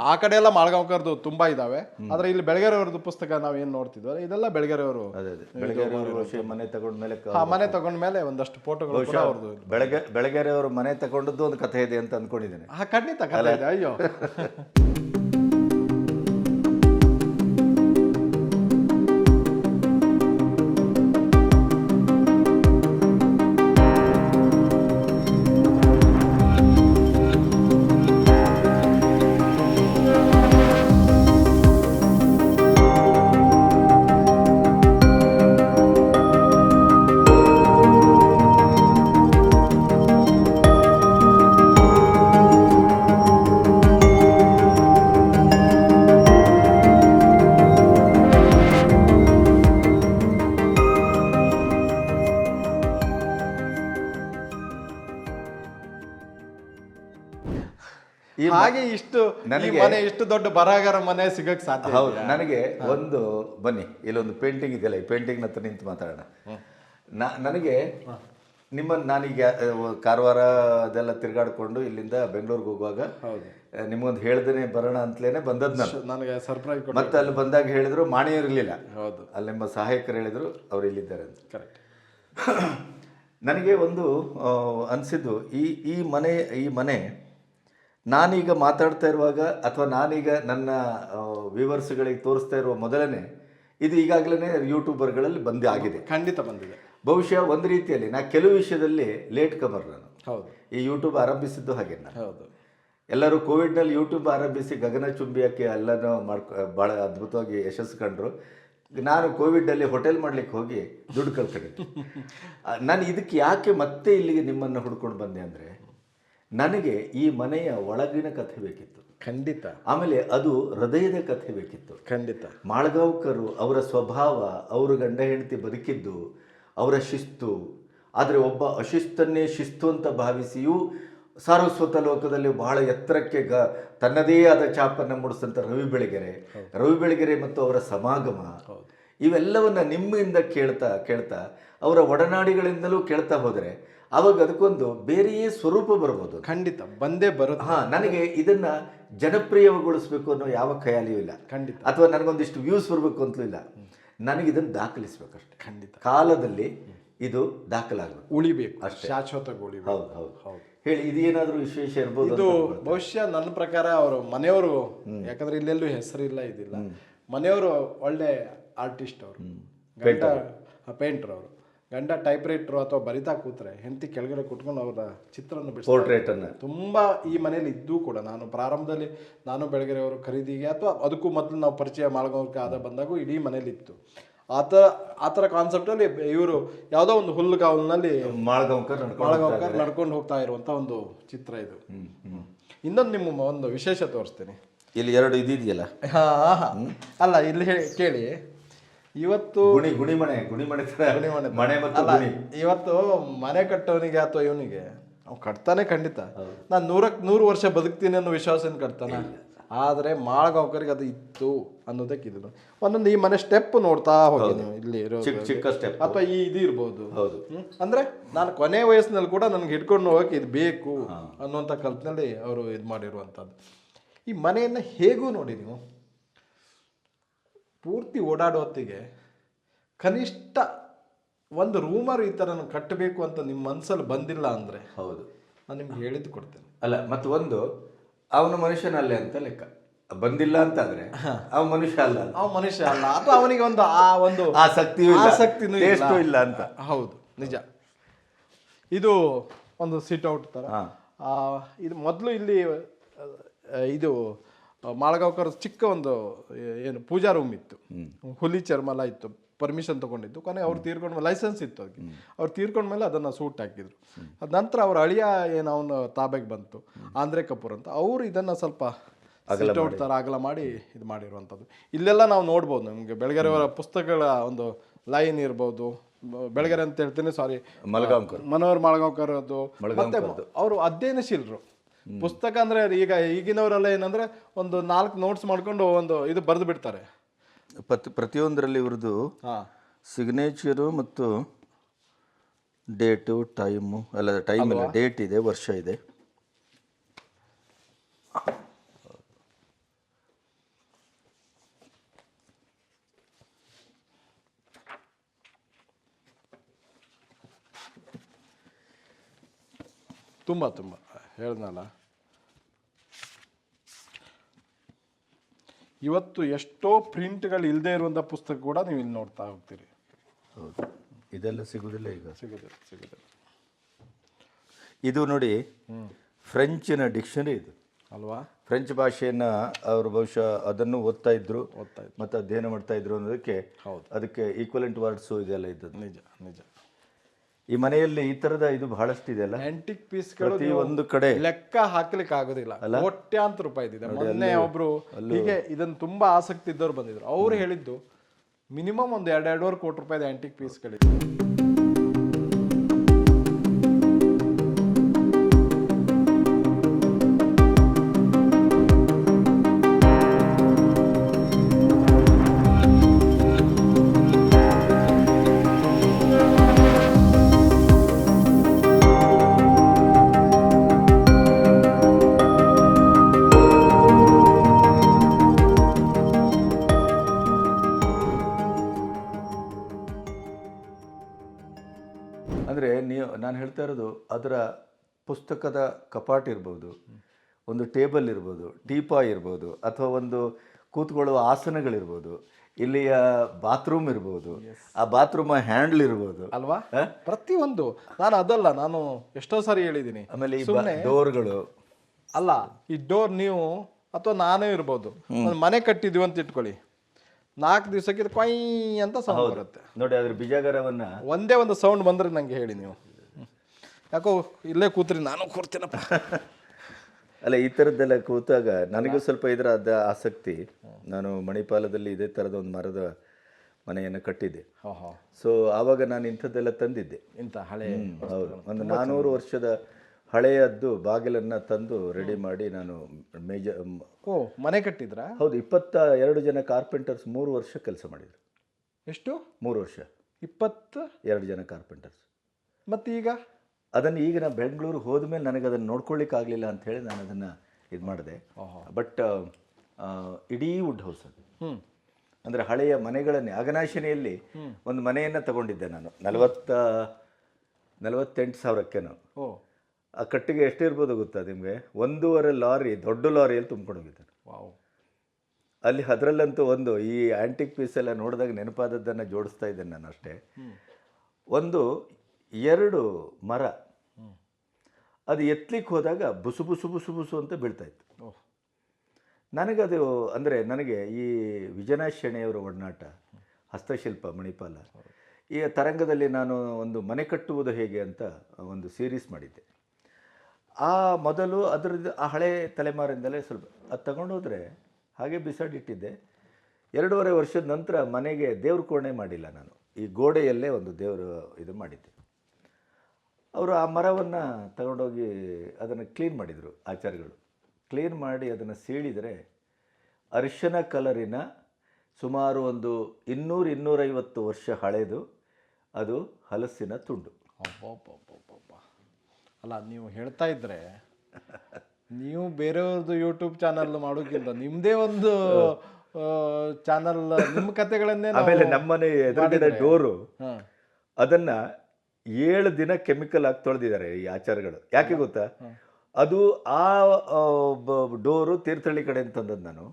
ಆ ಕಡೆ ಎಲ್ಲ ಮಾಳ್ಗಾಂವ್ಕರ್ದು ತುಂಬಾ ಇದಾವೆ. ಆದ್ರೆ ಇಲ್ಲಿ ಬೆಳಗೆರೆಯವರದ್ದು ಪುಸ್ತಕ ನಾವು ಏನ್ ಅಂದ್ರೆ ಇದೆಲ್ಲ ಬೆಳಗೆರೆಯವರು ಅದೇ ಅದೇ. ಮೇಲೆ ಅವರು ಬಹುಶಃ ಮನೆ ತಗೊಂಡ್ಮೇಲೆ ಮೇಲೆ ಆ ಮನೆ ತಗೊಂಡ್ಮೇಲೆ ಒಂದಷ್ಟು ಫೋಟೋಗಳು ಅವ್ರದ್ದು ಬೆಳಗ್ಗೆ ಬೆಳಗೆರೆಯವರು ಮನೆ ತಗೊಂಡದ್ದು ಒಂದು ಕಥೆ ಇದೆ ಅಂತ ಅನ್ಕೊಂಡಿದ್ದೇನೆ. ಹಾ ಖಂಡಿತ ಕಥೆ ಇದೆ ಅಯ್ಯೋ. *laughs* ಈ ಮನೆ ಇಷ್ಟು ದೊಡ್ಡ ಬರಹಗಾರ ಮನೆ ಸಿಗಕ್ಕೆ ಸಾಧ್ಯ ಹೌದು ನನಗೆ ಒಂದು ಬನ್ನಿ ಇಲ್ಲೊಂದು ಪೇಂಟಿಂಗ್ ಇದೆಯಲ್ಲ ಈ ಪೇಂಟಿಂಗ್ ಹತ್ರ ನಿಂತು ಮಾತಾಡೋಣ. ನನಗೆ ನಿಮ್ಮ ನಾನೀಗ ಕಾರವಾರ ಅದೆಲ್ಲ ತಿರುಗಾಡಿಕೊಂಡು ಇಲ್ಲಿಂದ ಬೆಂಗಳೂರಿಗೆ ಹೋಗುವಾಗ ನಿಮ್ಗೊಂದು ಹೇಳ್ದೇನೆ ಬರೋಣ ಅಂತಲೇ ಬಂದದ್ ನಾನು. ನನಗೆ ಸರ್ಪ್ರೈಸ್ ಮತ್ತೆ ಅಲ್ಲಿ ಬಂದಾಗ ಹೇಳಿದ್ರು ಮಾಣಿ ಇರಲಿಲ್ಲ. ಹೌದು. ಅಲ್ಲಿ ನಿಮ್ಮ ಸಹಾಯಕರು ಹೇಳಿದ್ರು ಅವ್ರು ಇಲ್ಲಿದ್ದಾರೆ ಅಂತ. ಕರೆಕ್ಟ್ ನನಗೆ ಒಂದು ಅನಿಸಿದ್ದು ಈ ಈ ಮನೆ ಈ ಮನೆ ನಾನೀಗ ಮಾತಾಡ್ತಾ ಇರುವಾಗ ಅಥವಾ ನಾನೀಗ ನನ್ನ ವ್ಯೂವರ್ಸ್ಗಳಿಗೆ ತೋರಿಸ್ತಾ ಇರುವ ಮೊದಲನೇ ಇದು ಈಗಾಗಲೇ ಯೂಟ್ಯೂಬರ್ಗಳಲ್ಲಿ ಬಂದೇ ಆಗಿದೆ. ಖಂಡಿತ ಬಂದಿದೆ. ಬಹುಶಃ ಒಂದು ರೀತಿಯಲ್ಲಿ ನಾ ಕೆಲವು ವಿಷಯದಲ್ಲಿ ಲೇಟ್ ಕಮರ್ ನಾನು. ಹೌದು. ಈ ಯೂಟ್ಯೂಬ್ ಆರಂಭಿಸಿದ್ದು ಹಾಗೆ ನಾನು. ಹೌದು. ಎಲ್ಲರೂ ಕೋವಿಡ್ನಲ್ಲಿ ಯೂಟ್ಯೂಬ್ ಆರಂಭಿಸಿ ಗಗನ ಚುಂಬಿಯಕ್ಕೆ ಎಲ್ಲನೂ ಮಾಡ್ಕೊ ಭಾಳ ಅದ್ಭುತವಾಗಿ ಯಶಸ್ಸು ಕಂಡರು. ನಾನು ಕೋವಿಡಲ್ಲಿ ಹೋಟೆಲ್ ಮಾಡ್ಲಿಕ್ಕೆ ಹೋಗಿ ದುಡ್ಡು ಕಳ್ಕೊಂಡಿದ್ದೆ. *laughs* ನಾನು ಇದಕ್ಕೆ ಯಾಕೆ ಮತ್ತೆ ಇಲ್ಲಿಗೆ ನಿಮ್ಮನ್ನು ಹುಡ್ಕೊಂಡು ಬಂದೆ ಅಂದರೆ ನನಗೆ ಈ ಮನೆಯ ಒಳಗಿನ ಕಥೆ ಬೇಕಿತ್ತು. ಖಂಡಿತ. ಆಮೇಲೆ ಅದು ಹೃದಯದ ಕಥೆ ಬೇಕಿತ್ತು. ಖಂಡಿತ. ಮಾಳ್ಗಾವ್ಕರು ಅವರ ಸ್ವಭಾವ ಅವರು ಗಂಡ ಹೆಂಡತಿ ಬದುಕಿದ್ದು ಅವರ ಶಿಸ್ತು ಆದರೆ ಒಬ್ಬ ಅಶಿಸ್ತನ್ನೇ ಶಿಸ್ತು ಅಂತ ಭಾವಿಸಿಯೂ ಸಾರಸ್ವತ ಲೋಕದಲ್ಲಿ ಬಹಳ ಎತ್ತರಕ್ಕೆ ಗ ತನ್ನದೇ ಆದ ಚಾಪನ್ನು ಮೂಡಿಸಿದಂಥ ರವಿ ಬೆಳಗೆರೆ. ರವಿ ಬೆಳಗೆರೆ ಮತ್ತು ಅವರ ಸಮಾಗಮ. ಇವೆಲ್ಲವನ್ನು ನಿಮ್ಮಿಂದ ಕೇಳ್ತಾ ಕೇಳ್ತಾ ಅವರ ಒಡನಾಡಿಗಳಿಂದಲೂ ಕೇಳ್ತಾ ಹೋದರೆ ಅವಾಗ ಅದಕ್ಕೊಂದು ಬೇರೆಯೇ ಸ್ವರೂಪ ಬರ್ಬೋದು. ಖಂಡಿತ ಬಂದೇ ಬರುತ್ತೆ. ಹಾಂ ನನಗೆ ಇದನ್ನ ಜನಪ್ರಿಯಗೊಳಿಸ್ಬೇಕು ಅನ್ನೋ ಯಾವ ಖಯಾಲಿಯೂ ಇಲ್ಲ. ಖಂಡಿತ. ಅಥವಾ ನನಗೊಂದಿಷ್ಟು ವ್ಯೂಸ್ ಬರಬೇಕು ಅಂತಲೂ ಇಲ್ಲ. ನನಗೆ ಇದನ್ನು ದಾಖಲಿಸ್ಬೇಕಷ್ಟೆ. ಖಂಡಿತ. ಕಾಲದಲ್ಲಿ ಇದು ದಾಖಲಾಗಬೇಕು. ಉಳಿಬೇಕು ಶಾಶ್ವತ ಉಳಿಬೇಕು ಹೌದು ಹೌದು. ಹೇಳಿ ಇದು ಏನಾದರೂ ವಿಶೇಷ ಇರ್ಬೋದು ಇದು ಬಹುಶಃ ನನ್ನ ಪ್ರಕಾರ ಅವರು ಮನೆಯವರು ಯಾಕಂದ್ರೆ ಇಲ್ಲೆಲ್ಲೂ ಹೆಸರಿಲ್ಲ ಇದಿಲ್ಲ. ಮನೆಯವರು ಒಳ್ಳೆ ಆರ್ಟಿಸ್ಟ್ ಅವರು. ಪೇಂಟರ್ ಅವರು. ಗಂಡ ಟೈಪ್ ರೈಟ್ರು ಅಥವಾ ಬರಿತಾ ಕೂತ್ರೆ ಹೆಂಡತಿ ಕೆಳಗಡೆ ಕುಟ್ಕೊಂಡು ಅವರ ಚಿತ್ರವನ್ನು ಬಿಡಿಸ್ತಾರೆ ತುಂಬ ಈ ಮನೇಲಿ ಇದ್ದೂ ಕೂಡ ನಾನು ಪ್ರಾರಂಭದಲ್ಲಿ ನಾನು ಬೆಳಗೆರೆ ಅವರು ಖರೀದಿಗೆ ಅಥವಾ ಅದಕ್ಕೂ ಮೊದಲು ನಾವು ಪರಿಚಯ ಮಾಡ್ಕೋಕೆ ಆದ ಬಂದಾಗ ಇಡೀ ಮನೇಲಿ ಇತ್ತು. ಆ ಥರ ಆ ಥರ ಕಾನ್ಸೆಪ್ಟಲ್ಲಿ ಇವರು ಯಾವುದೋ ಒಂದು ಹುಲ್ಲುಗಾವಲಿನಲ್ಲಿ ಮಾಳ್ಗಾಂವ್ಕರ್ ನಡ್ಕೊಂಡು ಮಾಳಗಾಂವ್ಕರ್ ನಡ್ಕೊಂಡು ಹೋಗ್ತಾ ಇರುವಂಥ ಒಂದು ಚಿತ್ರ ಇದು. ಇನ್ನೊಂದು ನಿಮ್ಮ ಒಂದು ವಿಶೇಷ ತೋರಿಸ್ತೀನಿ. ಇಲ್ಲಿ ಎರಡು ಇದಿದೆಯಲ್ಲ? ಹಾ, ಹಾ. ಅಲ್ಲ ಇಲ್ಲಿ ಹೇಳಿ ಕೇಳಿ. ಇವತ್ತು ಗುಣಿ ಗುಣಿಮಣೆ ಗುಣಿಮಣೆ ತರ. ಮಣೆ ಮತ್ತು ಅಲ್ಲ ಗುಣಿ. ಇವತ್ತು ಮನೆ ಕಟ್ಟೋನಿಗೆ ಅಥವಾ ಇವನಿಗೆ ಅವ್ ಕಟ್ತಾನೆ ಖಂಡಿತ. ನಾನು ನೂರಕ್ಕೆ ನೂರು ವರ್ಷ ಬದುಕ್ತೀನಿ ಅನ್ನೋ ವಿಶ್ವಾಸನ ಕಟ್ತಾನೆ. ಆದರೆ ಮಾಳಗಾವ್ಕರಿಗೆ ಅದು ಇತ್ತು ಅನ್ನೋದಕ್ಕೆ ಇದು. ಒಂದೊಂದು ಈ ಮನೆ ಸ್ಟೆಪ್ ನೋಡ್ತಾ ಹೋಗಿ ನೀವು ಇಲ್ಲಿ ಇರೋ ಚಿಕ್ಕ ಚಿಕ್ಕ ಸ್ಟೆಪ್ ಅಥವಾ ಈ ಇದು ಇರ್ಬೋದು. ಹೌದು? ಅಂದ್ರೆ ನಾನು ಕೊನೆ ವಯಸ್ಸಿನಲ್ಲಿ ಕೂಡ ನನಗೆ ಹಿಡ್ಕೊಂಡು ಹೋಗಕ್ಕೆ ಇದು ಬೇಕು ಅನ್ನುವಂಥ ಕಲ್ಪನೆಯಲ್ಲಿ ಅವರು ಇದು ಮಾಡಿರುವಂಥದ್ದು ಈ ಮನೆಯನ್ನು ಹೇಗೂ ನೋಡಿ ನೀವು? ಪೂರ್ತಿ ಓಡಾಡೋ ಹೊತ್ತಿಗೆ ಕನಿಷ್ಠ ಒಂದು ರೂಮರ್ ಈ ಥರ ಕಟ್ಟಬೇಕು ಅಂತ ನಿಮ್ಮ ಮನಸ್ಸಲ್ಲಿ ಬಂದಿಲ್ಲ ಅಂದರೆ ಹೌದು. ನಾನು ನಿಮ್ಗೆ ಹೇಳಿದ್ದು ಕೊಡ್ತೇನೆ. ಅಲ್ಲ ಮತ್ತು ಒಂದು ಅವನ ಮನುಷ್ಯನಲ್ಲೇ ಅಂತ ಲೆಕ್ಕ. ಬಂದಿಲ್ಲ ಅಂತಾದ್ರೆ ಅವ ಮನುಷ್ಯ ಅಲ್ಲ ಅಂತ. ಅವ ಮನುಷ್ಯ ಅಲ್ಲ ಅಥವಾ ಅವನಿಗೆ ಒಂದು ಆ ಒಂದು ಆಸಕ್ತಿ ಇಲ್ಲ ಆಸಕ್ತಿನೂ ಇಲ್ಲ. ಅಂತ. ಹೌದು ನಿಜ. ಇದು ಒಂದು ಸಿಟ್ ಔಟ್ ಥರ ಇದು ಮೊದಲು ಇಲ್ಲಿ ಇದು ಮಾಳಗಾವ್ಕರ್ ಚಿಕ್ಕ ಒಂದು ಏನು ಪೂಜಾ ರೂಮ್ ಇತ್ತು. ಹುಲಿ ಚರ್ಮಲ ಇತ್ತು. ಪರ್ಮಿಷನ್ ತೊಗೊಂಡಿದ್ದು. ಕೊನೆ ಅವ್ರು ತೀರ್ಕೊಂಡ್ಮೇಲೆ ಲೈಸೆನ್ಸ್ ಇತ್ತು ಅದಕ್ಕೆ ಅವ್ರು ತೀರ್ಕೊಂಡ್ಮೇಲೆ ಅದನ್ನು ಸೂಟ್ ಹಾಕಿದ್ರು. ಅದ ನಂತರ ಅವ್ರ ಅಳಿಯ ಏನು ಅವನು ತಾಬೆಗೆ ಬಂತು. ಆಂಧ್ರೆ ಕಪೂರ್ ಅಂತ. ಅವರು ಇದನ್ನು ಸ್ವಲ್ಪ ಥರ ಅಗಲ ಮಾಡಿ ಇದು ಮಾಡಿರುವಂಥದ್ದು ಇಲ್ಲೆಲ್ಲ ನಾವು ನೋಡ್ಬೋದು. ನಮಗೆ ಬೆಳಗರೆಯವರ ಪುಸ್ತಕಗಳ ಒಂದು ಲೈನ್ ಇರ್ಬೋದು. ಬೆಳಗರೆ ಅಂತ ಹೇಳ್ತೀನಿ ಸಾರಿ ಮಲ್ಗಾಂಕರ್ ಮನೋಹರ್ ಮಾಳಗಾಂವ್ಕರ್ ಅದು ಮತ್ತೆ ಅವರು ಅಧ್ಯಯನಶೀಲರು. ಪುಸ್ತಕ ಅಂದ್ರೆ ಈಗ ಈಗಿನವರೆಲ್ಲ ಏನಂದ್ರೆ ಒಂದು ನಾಲ್ಕು ನೋಟ್ಸ್ ಮಾಡ್ಕೊಂಡು ಒಂದು ಇದು ಬರೆದು ಬಿಡ್ತಾರೆ. ಪ್ರತಿ ಪ್ರತಿಯೊಂದರಲ್ಲಿ ಇವ್ರದ್ದು ಸಿಗ್ನೇಚರು ಮತ್ತು ಡೇಟು ಟೈಮು ಅಲ್ಲ ಟೈಮ್ ಇಲ್ಲ. ಡೇಟ್ ಇದೆ ವರ್ಷ ಇದೆ. ತುಂಬ ತುಂಬ. ಹೇಳ್ದನಲ್ಲ ಇವತ್ತು ಎಷ್ಟೋ ಪ್ರಿಂಟ್ಗಳು ಇಲ್ಲದೆ ಇರುವಂಥ ಪುಸ್ತಕ ಕೂಡ ನೀವು ಇಲ್ಲಿ ನೋಡ್ತಾ ಹೋಗ್ತೀರಿ. ಹೌದು. ಇದೆಲ್ಲ ಸಿಗುದಿಲ್ಲ ಈಗ. ಸಿಗುದಿಲ್ಲ ಸಿಗುದಿಲ್ಲ. ಇದು ನೋಡಿ ಫ್ರೆಂಚಿನ ಡಿಕ್ಷನರಿ ಇದು. ಅಲ್ವಾ? ಫ್ರೆಂಚ್ ಭಾಷೆಯನ್ನು ಅವರು ಬಹುಶಃ ಅದನ್ನು ಓದ್ತಾ ಇದ್ರು ಓದ್ತಾ. ಮತ್ತು ಅಧ್ಯಯನ ಮಾಡ್ತಾ ಇದ್ರು ಅನ್ನೋದಕ್ಕೆ ಹೌದು. ಅದಕ್ಕೆ ಈಕ್ವಲೆಂಟ್ ವರ್ಡ್ಸು ಇದೆಲ್ಲ ಇದ್ದದ್ದು. ನಿಜ ನಿಜ. ಈ ಮನೆಯಲ್ಲಿ ಈ ತರದ ಇದು ಬಹಳಷ್ಟು ಇದೆಯಲ್ಲ ಆಂಟಿಕ್ ಪೀಸ್ಗಳು ಪ್ರತಿ ಒಂದು ಕಡೆ. ಲೆಕ್ಕ ಹಾಕ್ಲಿಕ್ಕೆ ಆಗೋದಿಲ್ಲ. ಕೋಟ್ಯಾಂತರ ರೂಪಾಯಿ ಇದೆ. ಮೊನ್ನೆ ಒಬ್ರು ಹೀಗೆ ಇದನ್ನ ತುಂಬಾ ಆಸಕ್ತಿ ಇದ್ದವ್ರು ಬಂದಿದ್ರು. ಅವ್ರು ಹೇಳಿದ್ದು ಮಿನಿಮಮ್ ಒಂದು ಎರಡು ಎರಡೂವರೆ ಕೋಟಿ ರೂಪಾಯಿ ಆಂಟಿಕ್ ಪೀಸ್ಗಳಿದೆ ಇರೋದು ಅದರ ಪುಸ್ತಕದ ಕಪಾಟ್ ಇರ್ಬೋದು ಒಂದು ಟೇಬಲ್ ಇರ್ಬೋದು ಟೀಪಾ ಇರ್ಬೋದು ಅಥವಾ ಒಂದು ಕೂತ್ಕೊಳ್ಳುವ ಆಸನಗಳಿರ್ಬೋದು ಇಲ್ಲಿಯ ಬಾತ್ರೂಮ್ ಇರ್ಬೋದು ಆ ಬಾತ್ರೂಮ್ ಹ್ಯಾಂಡ್ಲ್ ಇರ್ಬೋದು. ಅಲ್ವಾ? ಪ್ರತಿಯೊಂದು. ನಾನು ಅದಲ್ಲ ನಾನು ಎಷ್ಟೋ ಸಾರಿ ಹೇಳಿದ್ದೀನಿ ಆಮೇಲೆ ಈ ಡೋರ್ಗಳು. ಅಲ್ಲ ಈ ಡೋರ್ ನೀವು ಅಥವಾ ನಾನೇ ಇರ್ಬೋದು. ಒಂದು ಮನೆ ಕಟ್ಟಿದ್ವಿ ಅಂತ ಇಟ್ಕೊಳ್ಳಿ. ನಾಲ್ಕು ದಿವಸಕ್ಕೆ ಇದು ಕೊಯ್ ಅಂತ ಸೌಂಡ್ ಬರುತ್ತೆ. ನೋಡಿ ಅದ್ರ ಬಿಜಾಗರವನ್ನ ಒಂದೇ ಒಂದು ಸೌಂಡ್ ಬಂದ್ರೆ ನಂಗೆ ಹೇಳಿ ನೀವು. ಯಾಕೋ ಇಲ್ಲೇ ಕೂತ್ರಿ ನಾನು ಕೂರ್ತೀನಪ್ಪ. *laughs* ಅಲ್ಲ ಈ ಥರದ್ದೆಲ್ಲ ಕೂತಾಗ ನನಗೂ ಸ್ವಲ್ಪ ಇದರ ಅದ ಆಸಕ್ತಿ. ನಾನು ಮಣಿಪಾಲದಲ್ಲಿ ಇದೇ ಥರದ ಒಂದು ಮರದ ಮನೆಯನ್ನು ಕಟ್ಟಿದ್ದೆ. ಹೋ ಹೋ ಸೊ ಆವಾಗ ನಾನು ಇಂಥದ್ದೆಲ್ಲ ತಂದಿದ್ದೆ. ಇಂಥ ಹಳೆ ಹೌದು. ಒಂದು ನಾನ್ನೂರು ವರ್ಷದ ಹಳೆಯದ್ದು ಬಾಗಿಲನ್ನು ತಂದು ರೆಡಿ ಮಾಡಿ ನಾನು ಮೇಜರ್ ಓ ಮನೆ ಕಟ್ಟಿದ್ರಾ? ಹೌದು ಇಪ್ಪತ್ತ ಎರಡು ಜನ ಕಾರ್ಪೆಂಟರ್ಸ್ ಮೂರು ವರ್ಷ ಕೆಲಸ ಮಾಡಿದರು. ಎಷ್ಟು? ಮೂರು ವರ್ಷ. ಇಪ್ಪತ್ತು ಎರಡು ಜನ ಕಾರ್ಪೆಂಟರ್ಸ್ ಮತ್ತೀಗ? ಅದನ್ನು ಈಗ ನಾನು ಬೆಂಗಳೂರು ಹೋದ್ಮೇಲೆ ನನಗೆ ಅದನ್ನು ನೋಡ್ಕೊಳ್ಳಿಕ್ಕಾಗಲಿಲ್ಲ ಅಂತ ಹೇಳಿ ನಾನು ಅದನ್ನು ಇದು ಮಾಡಿದೆ. ಬಟ್ ಇಡೀ ವುಡ್ ಹೌಸ್ ಅದು ಅಂದರೆ ಹಳೆಯ ಮನೆಗಳನ್ನೇ ಅಗನಾಶಿನಿಯಲ್ಲಿ ಒಂದು ಮನೆಯನ್ನು ತಗೊಂಡಿದ್ದೆ ನಾನು. ನಲವತ್ತ ನಲವತ್ತೆಂಟು ಸಾವಿರಕ್ಕೇನೋ ನಾನು. ಆ ಕಟ್ಟಿಗೆ ಎಷ್ಟಿರ್ಬೋದು ಗೊತ್ತಾ ನಿಮಗೆ? ಒಂದೂವರೆ ಲಾರಿ ದೊಡ್ಡ ಲಾರಿಯಲ್ಲಿ ತುಂಬ್ಕೊಂಡು ಹೋಗಿದ್ದಾನೆ ವಾವ್. ಅಲ್ಲಿ ಅದರಲ್ಲಂತೂ ಒಂದು ಈ ಆ್ಯಂಟಿಕ್ ಪೀಸ್ ಎಲ್ಲ ನೋಡಿದಾಗ ನೆನಪಾದದ್ದನ್ನು ಜೋಡಿಸ್ತಾ ಇದ್ದೇನೆ ನಾನು ಅಷ್ಟೇ. ಒಂದು ಎರಡು ಮರ ಅದು ಎತ್ತಲಿಕ್ಕೆ ಹೋದಾಗ ಬುಸು ಬುಸು ಬುಸು ಬುಸು ಅಂತ ಬೀಳ್ತಾ ಇತ್ತು. ಓ ನನಗದು ಅಂದರೆ ನನಗೆ ಈ ವಿಜಯನಾಶಣಿಯವರ ಒಡನಾಟ ಹಸ್ತಶಿಲ್ಪ ಮಣಿಪಾಲ ಈ ತರಂಗದಲ್ಲಿ ನಾನು ಒಂದು ಮನೆ ಕಟ್ಟುವುದು ಹೇಗೆ ಅಂತ ಒಂದು ಸೀರೀಸ್ ಮಾಡಿದ್ದೆ. ಆ ಮೊದಲು ಅದರದ್ದು ಆ ಹಳೆ ತಲೆಮಾರಿಂದಲೇ ಸ್ವಲ್ಪ ಅದು ತಗೊಂಡೋದ್ರೆ ಹಾಗೆ ಬಿಸಾಡಿಟ್ಟಿದ್ದೆ. ಎರಡೂವರೆ ವರ್ಷದ ನಂತರ ಮನೆಗೆ ದೇವ್ರ ಕೋಣೆ ಮಾಡಿಲ್ಲ ನಾನು. ಈ ಗೋಡೆಯಲ್ಲೇ ಒಂದು ದೇವರು ಇದು ಮಾಡಿದ್ದೆ. ಅವರು ಆ ಮರವನ್ನು ತಗೊಂಡೋಗಿ ಅದನ್ನು ಕ್ಲೀನ್ ಮಾಡಿದರು ಆಚಾರ್ಯಗಳು ಕ್ಲೀನ್ ಮಾಡಿ ಅದನ್ನು ಸೀಳಿದರೆ ಅರಿಶಿನ ಕಲರಿನ ಸುಮಾರು ಒಂದು ಇನ್ನೂರು ಇನ್ನೂರೈವತ್ತು ವರ್ಷ ಹಳೆದು ಅದು ಹಲಸಿನ ತುಂಡು. ಅಲ್ಲ ನೀವು ಹೇಳ್ತಾ ಇದ್ರೆ ನೀವು ಬೇರೆಯವ್ರದ್ದು ಯೂಟ್ಯೂಬ್ ಚಾನಲ್ ಮಾಡೋಕ್ಕಿಂತ ನಿಮ್ಮದೇ ಒಂದು ಚಾನಲ್ ನಿಮ್ಮ ಕತೆಗಳನ್ನೇ ಆಮೇಲೆ ನಮ್ಮನೆ ಎದುರುಗಡೆ ಡೋರು ಅದನ್ನ ಏಳು ದಿನ ಕೆಮಿಕಲ್ ಹಾಕಿ ತೊಳೆದಿದ್ದಾರೆ ಈ ಆಚಾರಗಳು. ಯಾಕೆ ಗೊತ್ತಾ? ಅದು ಆ ಡೋರು ತೀರ್ಥಹಳ್ಳಿ ಕಡೆ ಅಂತಂದದ್ದು ನಾನು.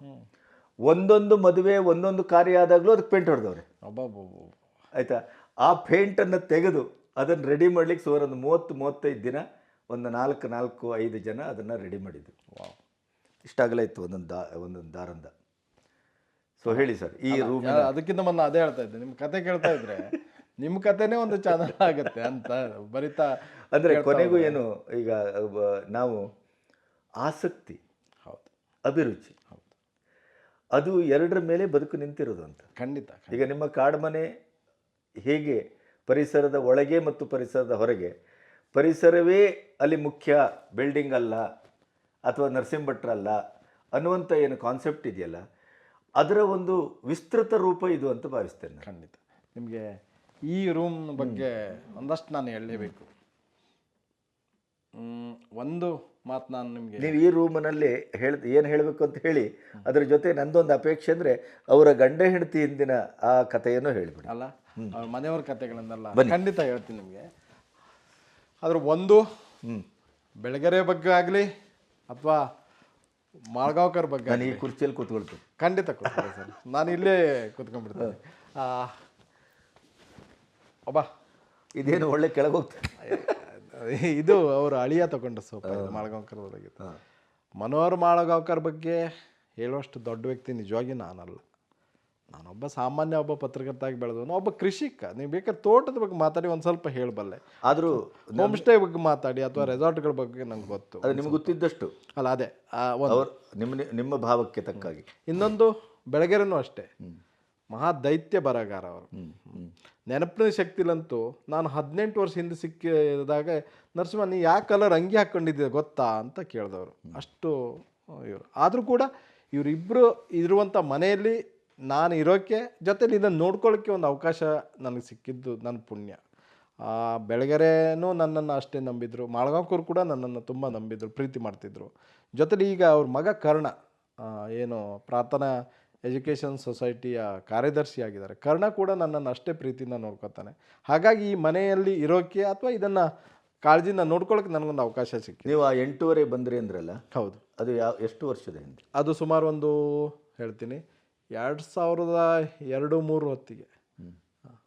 ಒಂದೊಂದು ಮದುವೆ ಒಂದೊಂದು ಕಾರ್ಯ ಆದಾಗಲೂ ಅದಕ್ಕೆ ಪೇಂಟ್ ಹೊಡೆದವ್ರೆ. ಆಯ್ತಾ? ಆ ಪೇಂಟನ್ನು ತೆಗೆದು ಅದನ್ನು ರೆಡಿ ಮಾಡ್ಲಿಕ್ಕೆ ಸುಮಾರು ಒಂದು ಮೂವತ್ತು ಮೂವತ್ತೈದು ದಿನ ಒಂದು ನಾಲ್ಕು ನಾಲ್ಕು ಐದು ಜನ ಅದನ್ನು ರೆಡಿ ಮಾಡಿದ್ದು. ಇಷ್ಟ ಇಷ್ಟಾಗಲೇ ಇತ್ತು ಒಂದೊಂದು ದಾ ಒಂದೊಂದು ದಾರಂದ. ಸೊ ಹೇಳಿ ಸರ್ ಈ ರೂಮ್ ಅದಕ್ಕಿಂತ ಮೊದಲು ಅದೇ ಹೇಳ್ತಾ ಇದ್ದೆ. ನಿಮ್ಮ ಕತೆ ಕೇಳ್ತಾ ಇದ್ರೆ *laughs* ನಿಮ್ಮ ಕಥೆನೇ ಒಂದು ಚಾನಲ್ ಆಗುತ್ತೆ ಅಂತ ಬರಿತಾ ಅಂದರೆ ಕೊನೆಗೂ ಏನು ಈಗ ನಾವು ಆಸಕ್ತಿ ಹೌದು. ಅಭಿರುಚಿ ಹೌದು. ಅದು ಎರಡರ ಮೇಲೆ ಬದುಕು ನಿಂತಿರೋದು ಅಂತ. ಖಂಡಿತ ಈಗ ನಿಮ್ಮ ಕಾಡ್ಮನೆ ಹೇಗೆ ಪರಿಸರದ ಒಳಗೆ ಮತ್ತು ಪರಿಸರದ ಹೊರಗೆ? ಪರಿಸರವೇ ಅಲ್ಲಿ ಮುಖ್ಯ ಬಿಲ್ಡಿಂಗ್ ಅಲ್ಲ ಅಥವಾ ನರಸಿಂಹಭಟ್ರ ಅಲ್ಲ ಅನ್ನುವಂಥ ಏನು ಕಾನ್ಸೆಪ್ಟ್ ಇದೆಯಲ್ಲ? ಅದರ ಒಂದು ವಿಸ್ತೃತ ರೂಪ ಇದು ಅಂತ ಭಾವಿಸ್ತೇನೆ ಖಂಡಿತ. ನಿಮಗೆ ಈ ರೂಮ್ ಬಗ್ಗೆ ಒಂದಷ್ಟು ನಾನು ಹೇಳಲೇಬೇಕು. ಒಂದು ಮಾತು ನಾನು ನಿಮಗೆ ನೀವು ಈ ರೂಮ್ನಲ್ಲಿ ಹೇಳ ಏನು ಹೇಳಬೇಕು ಅಂತ ಹೇಳಿ ಅದರ ಜೊತೆ ನಂದೊಂದು ಅಪೇಕ್ಷೆ ಅಂದರೆ ಅವರ ಗಂಡ ಹೆಂಡತಿ ಹಿಂದಿನ ಆ ಕಥೆಯನ್ನು ಹೇಳಿಬಿಡಿ. ಅಲ್ಲ ಅವ್ರ ಮನೆಯವ್ರ ಕತೆಗಳನ್ನೆಲ್ಲ ಖಂಡಿತ ಹೇಳ್ತೀನಿ ನಿಮಗೆ. ಅದ್ರ ಒಂದು ಬೆಳಗೆರೆ ಬಗ್ಗೆ ಆಗಲಿ ಅಥವಾ ಮಾಳ್ಗಾವ್ಕರ್ ಬಗ್ಗೆ ನಾನು ಈ ಕುರ್ಚಿಯಲ್ಲಿ ಕೂತ್ಕೊಳ್ತೀನಿ. ಖಂಡಿತ ಕೂತ್ಕೊಳ್ಳಿ ಸರ್. ನಾನು ಇಲ್ಲೇ ಕೂತ್ಕೊಂಡ್ಬಿಡ್ತೇನೆ. ಆ, ಒಬ್ಬ ಇದೇನು ಒಳ್ಳೆ ಕೆಳಗೆ ಹೋಗ್ತಾರೆ ಇದು ಅವರು ಅಳಿಯ ತಗೊಂಡ ಸೋಪ ಮಾಳಗಾಂವ್ಕರ್ ಬಗ್ಗೆ ಮನೋಹರ್ ಮಾಳಗಾಂವ್ಕರ್ ಬಗ್ಗೆ ಹೇಳುವಷ್ಟು ದೊಡ್ಡ ವ್ಯಕ್ತಿ ನಿಜವಾಗಿ ನಾನಲ್ಲ. ನಾನೊಬ್ಬ ಸಾಮಾನ್ಯ ಒಬ್ಬ ಪತ್ರಕರ್ತಾಗಿ ಬೆಳೆದವನು ಒಬ್ಬ ಕೃಷಿಕ. ನೀವು ಬೇಕಾದ್ರೆ ತೋಟದ ಬಗ್ಗೆ ಮಾತಾಡಿ ಒಂದು ಸ್ವಲ್ಪ ಹೇಳಬಲ್ಲೆ. ಆದರೂ ಹೋಮ್ ಸ್ಟೇ ಬಗ್ಗೆ ಮಾತಾಡಿ ಅಥವಾ ರೆಸಾರ್ಟ್ಗಳ ಬಗ್ಗೆ ನಂಗೆ ಗೊತ್ತು. ಅದು ನಿಮ್ಗೆ ಗೊತ್ತಿದ್ದಷ್ಟು? ಅಲ್ಲ ಅದೇ ನಿಮ್ಮ ನಿಮ್ಮ ಭಾವಕ್ಕೆ ತಕ್ಕಾಗಿ. ಇನ್ನೊಂದು ಬೆಳಗೆರೆನೂ ಅಷ್ಟೇ. ಮಹಾ ದೈತ್ಯ ಬರಗಾರ ಅವರು ನೆನಪಿನ ಶಕ್ತಿಲಂತೂ ನಾನು ಹದಿನೆಂಟು ವರ್ಷ ಹಿಂದೆ ಸಿಕ್ಕಿದಾಗ ನರಸಿಂಹ ನೀ ಯಾವ ಕಲರ್ ಅಂಗಿ ಹಾಕ್ಕೊಂಡಿದ್ದೆ ಗೊತ್ತಾ ಅಂತ ಕೇಳಿದವರು. ಅಷ್ಟು ಇವರು. ಆದರೂ ಕೂಡ ಇವರಿಬ್ಬರು ಇರುವಂಥ ಮನೆಯಲ್ಲಿ ನಾನು ಇರೋಕ್ಕೆ ಜೊತೆಲಿ ಇದನ್ನು ನೋಡ್ಕೊಳ್ಳೋಕ್ಕೆ ಒಂದು ಅವಕಾಶ ನನಗೆ ಸಿಕ್ಕಿದ್ದು ನನ್ನ ಪುಣ್ಯ. ಆ, ಬೆಳಗೆರೆನೂ ನನ್ನನ್ನು ಅಷ್ಟೇ ನಂಬಿದ್ರು. ಮಾಳಗಾಂವ್ಕರು ಕೂಡ ನನ್ನನ್ನು ತುಂಬ ನಂಬಿದ್ರು ಪ್ರೀತಿ ಮಾಡ್ತಿದ್ರು. ಜೊತೆಲಿ ಈಗ ಅವ್ರ ಮಗ ಕರ್ಣ ಏನು ಪ್ರಾರ್ಥನಾ ಎಜುಕೇಷನ್ ಸೊಸೈಟಿಯ ಕಾರ್ಯದರ್ಶಿ ಆಗಿದ್ದಾರೆ ಕರ್ಣ ಕೂಡ ನನ್ನನ್ನು ಅಷ್ಟೇ ಪ್ರೀತಿಯಿಂದ ನೋಡ್ಕೊತಾನೆ. ಹಾಗಾಗಿ ಈ ಮನೆಯಲ್ಲಿ ಇರೋಕ್ಕೆ ಅಥವಾ ಇದನ್ನು ಕಾಳಜಿನ ನೋಡ್ಕೊಳ್ಳೋಕೆ ನನಗೊಂದು ಅವಕಾಶ ಸಿಕ್ಕಿದೆ. ನೀವು ಆ ಎಂಟೂವರೆ ಬಂದ್ರಿ ಅಂದ್ರಲ್ಲ? ಹೌದು. ಅದು ಯಾವ ಎಷ್ಟು ವರ್ಷದ ಹಿಂದೆ? ಅದು ಸುಮಾರು ಒಂದು ಹೇಳ್ತೀನಿ ಎರಡು ಸಾವಿರದ ಎರಡು ಮೂರು ಹೊತ್ತಿಗೆ.